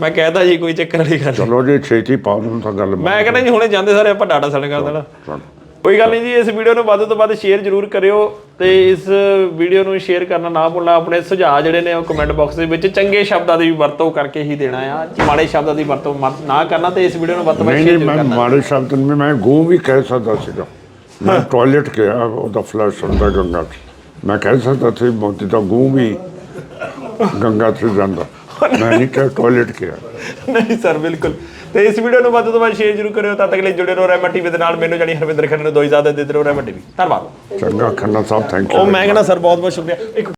ਮੈਂ ਕਹਿਦਾ ਜੀ ਕੋਈ ਚੱਕਰ ਵਾਲੀ ਗੱਲ ਨਹੀਂ। ਚਲੋ ਜੇ ਛੇਤੀ ਪਾ ਦਿਓ ਤਾਂ ਗੱਲ ਮੈਂ ਕਹਿੰਦਾ ਜੀ ਹੁਣੇ ਜਾਂਦੇ ਸਾਰੇ ਆਪਾਂ ਡਾਟਾ ਸੈਂਡ ਕਰ ਦੇਣਾ। ਕੋਈ ਗੱਲ ਨਹੀਂ ਜੀ ਇਸ ਵੀਡੀਓ ਨੂੰ ਵੱਧ ਤੋਂ ਵੱਧ ਸ਼ੇਅਰ ਜ਼ਰੂਰ ਕਰਿਓ ਤੇ ਇਸ ਵੀਡੀਓ ਨੂੰ ਸ਼ੇਅਰ ਕਰਨਾ ਨਾ ਭੁੱਲਣਾ ਆਪਣੇ ਸੁਝਾਅ ਜਿਹੜੇ ਨੇ ਉਹ ਕਮੈਂਟ ਬਾਕਸ ਦੇ ਵਿੱਚ ਚੰਗੇ ਸ਼ਬਦਾਂ ਦੀ ਵਰਤੋਂ ਕਰਕੇ ਹੀ ਦੇਣਾ ਆ ਮਾੜੇ ਸ਼ਬਦਾਂ ਦੀ ਵਰਤੋਂ ਨਾ ਕਰਨਾ ਤੇ ਇਸ ਵੀਡੀਓ ਨੂੰ ਵੱਧ ਤੋਂ ਵੱਧ ਸ਼ੇਅਰ ਜ਼ਰੂਰ ਮੈਂ ਕਰਨਾ। ਮਾੜੇ ਸ਼ਬਦ ਨੂੰ ਮੈਂ ਗੂੰ ਵੀ ਕਹਿ ਸਕਦਾ ਸੀਗਾ। ਮੈਂ ਟਾਇਲਟ ਗਿਆ ਉਹਦਾ ਫਲਸ਼ ਹੁੰਦਾ ਗੰਗਾ 'ਚ ਮੈਂ ਕਹਿ ਸਕਦਾ ਸੀ ਮੋਤੀ ਦਾ ਗੂੰ ਵੀ ਗੰਗਾ 'ਚ ਜਾਂਦਾ। ਮੈਂ ਨਹੀਂ ਕਿਹਾ ਟਾਇਲਟ ਗਿਆ ਨਹੀਂ ਸਰ ਬਿਲਕੁਲ। ਤੇ ਇਸ ਵੀਡੀਓ ਨੂੰ ਵੱਧ ਤੋਂ ਵੱਧ ਸ਼ੇਅਰ ਜ਼ਰੂਰ ਕਰਿਓ ਤਦ ਤੱਕ ਲਈ ਜੁੜੇ ਰਹੋ ਰਹਿਮਤ ਟੀਵੀ ਦੇ ਨਾਲ। ਮੈਨੂੰ ਜਾਨੀ ਹਰਵਿੰਦਰ ਖੰਨੇ ਨੂੰ ਦੋ ਇਜਾਜ਼ਤ ਦੇ ਦਿਓ ਰਹਿਮਤ ਟੀਵੀ। ਧੰਨਵਾਦ। ਚੰਗਾ ਖੰਨਾ ਸਾਹਿਬ ਥੈਂਕ ਯੂ ਉਹ ਮੈਂ ਕਹਿੰਦਾ ਸਰ ਬਹੁਤ ਬਹੁਤ ਸ਼ੁਕਰੀਆ। ਇੱਕ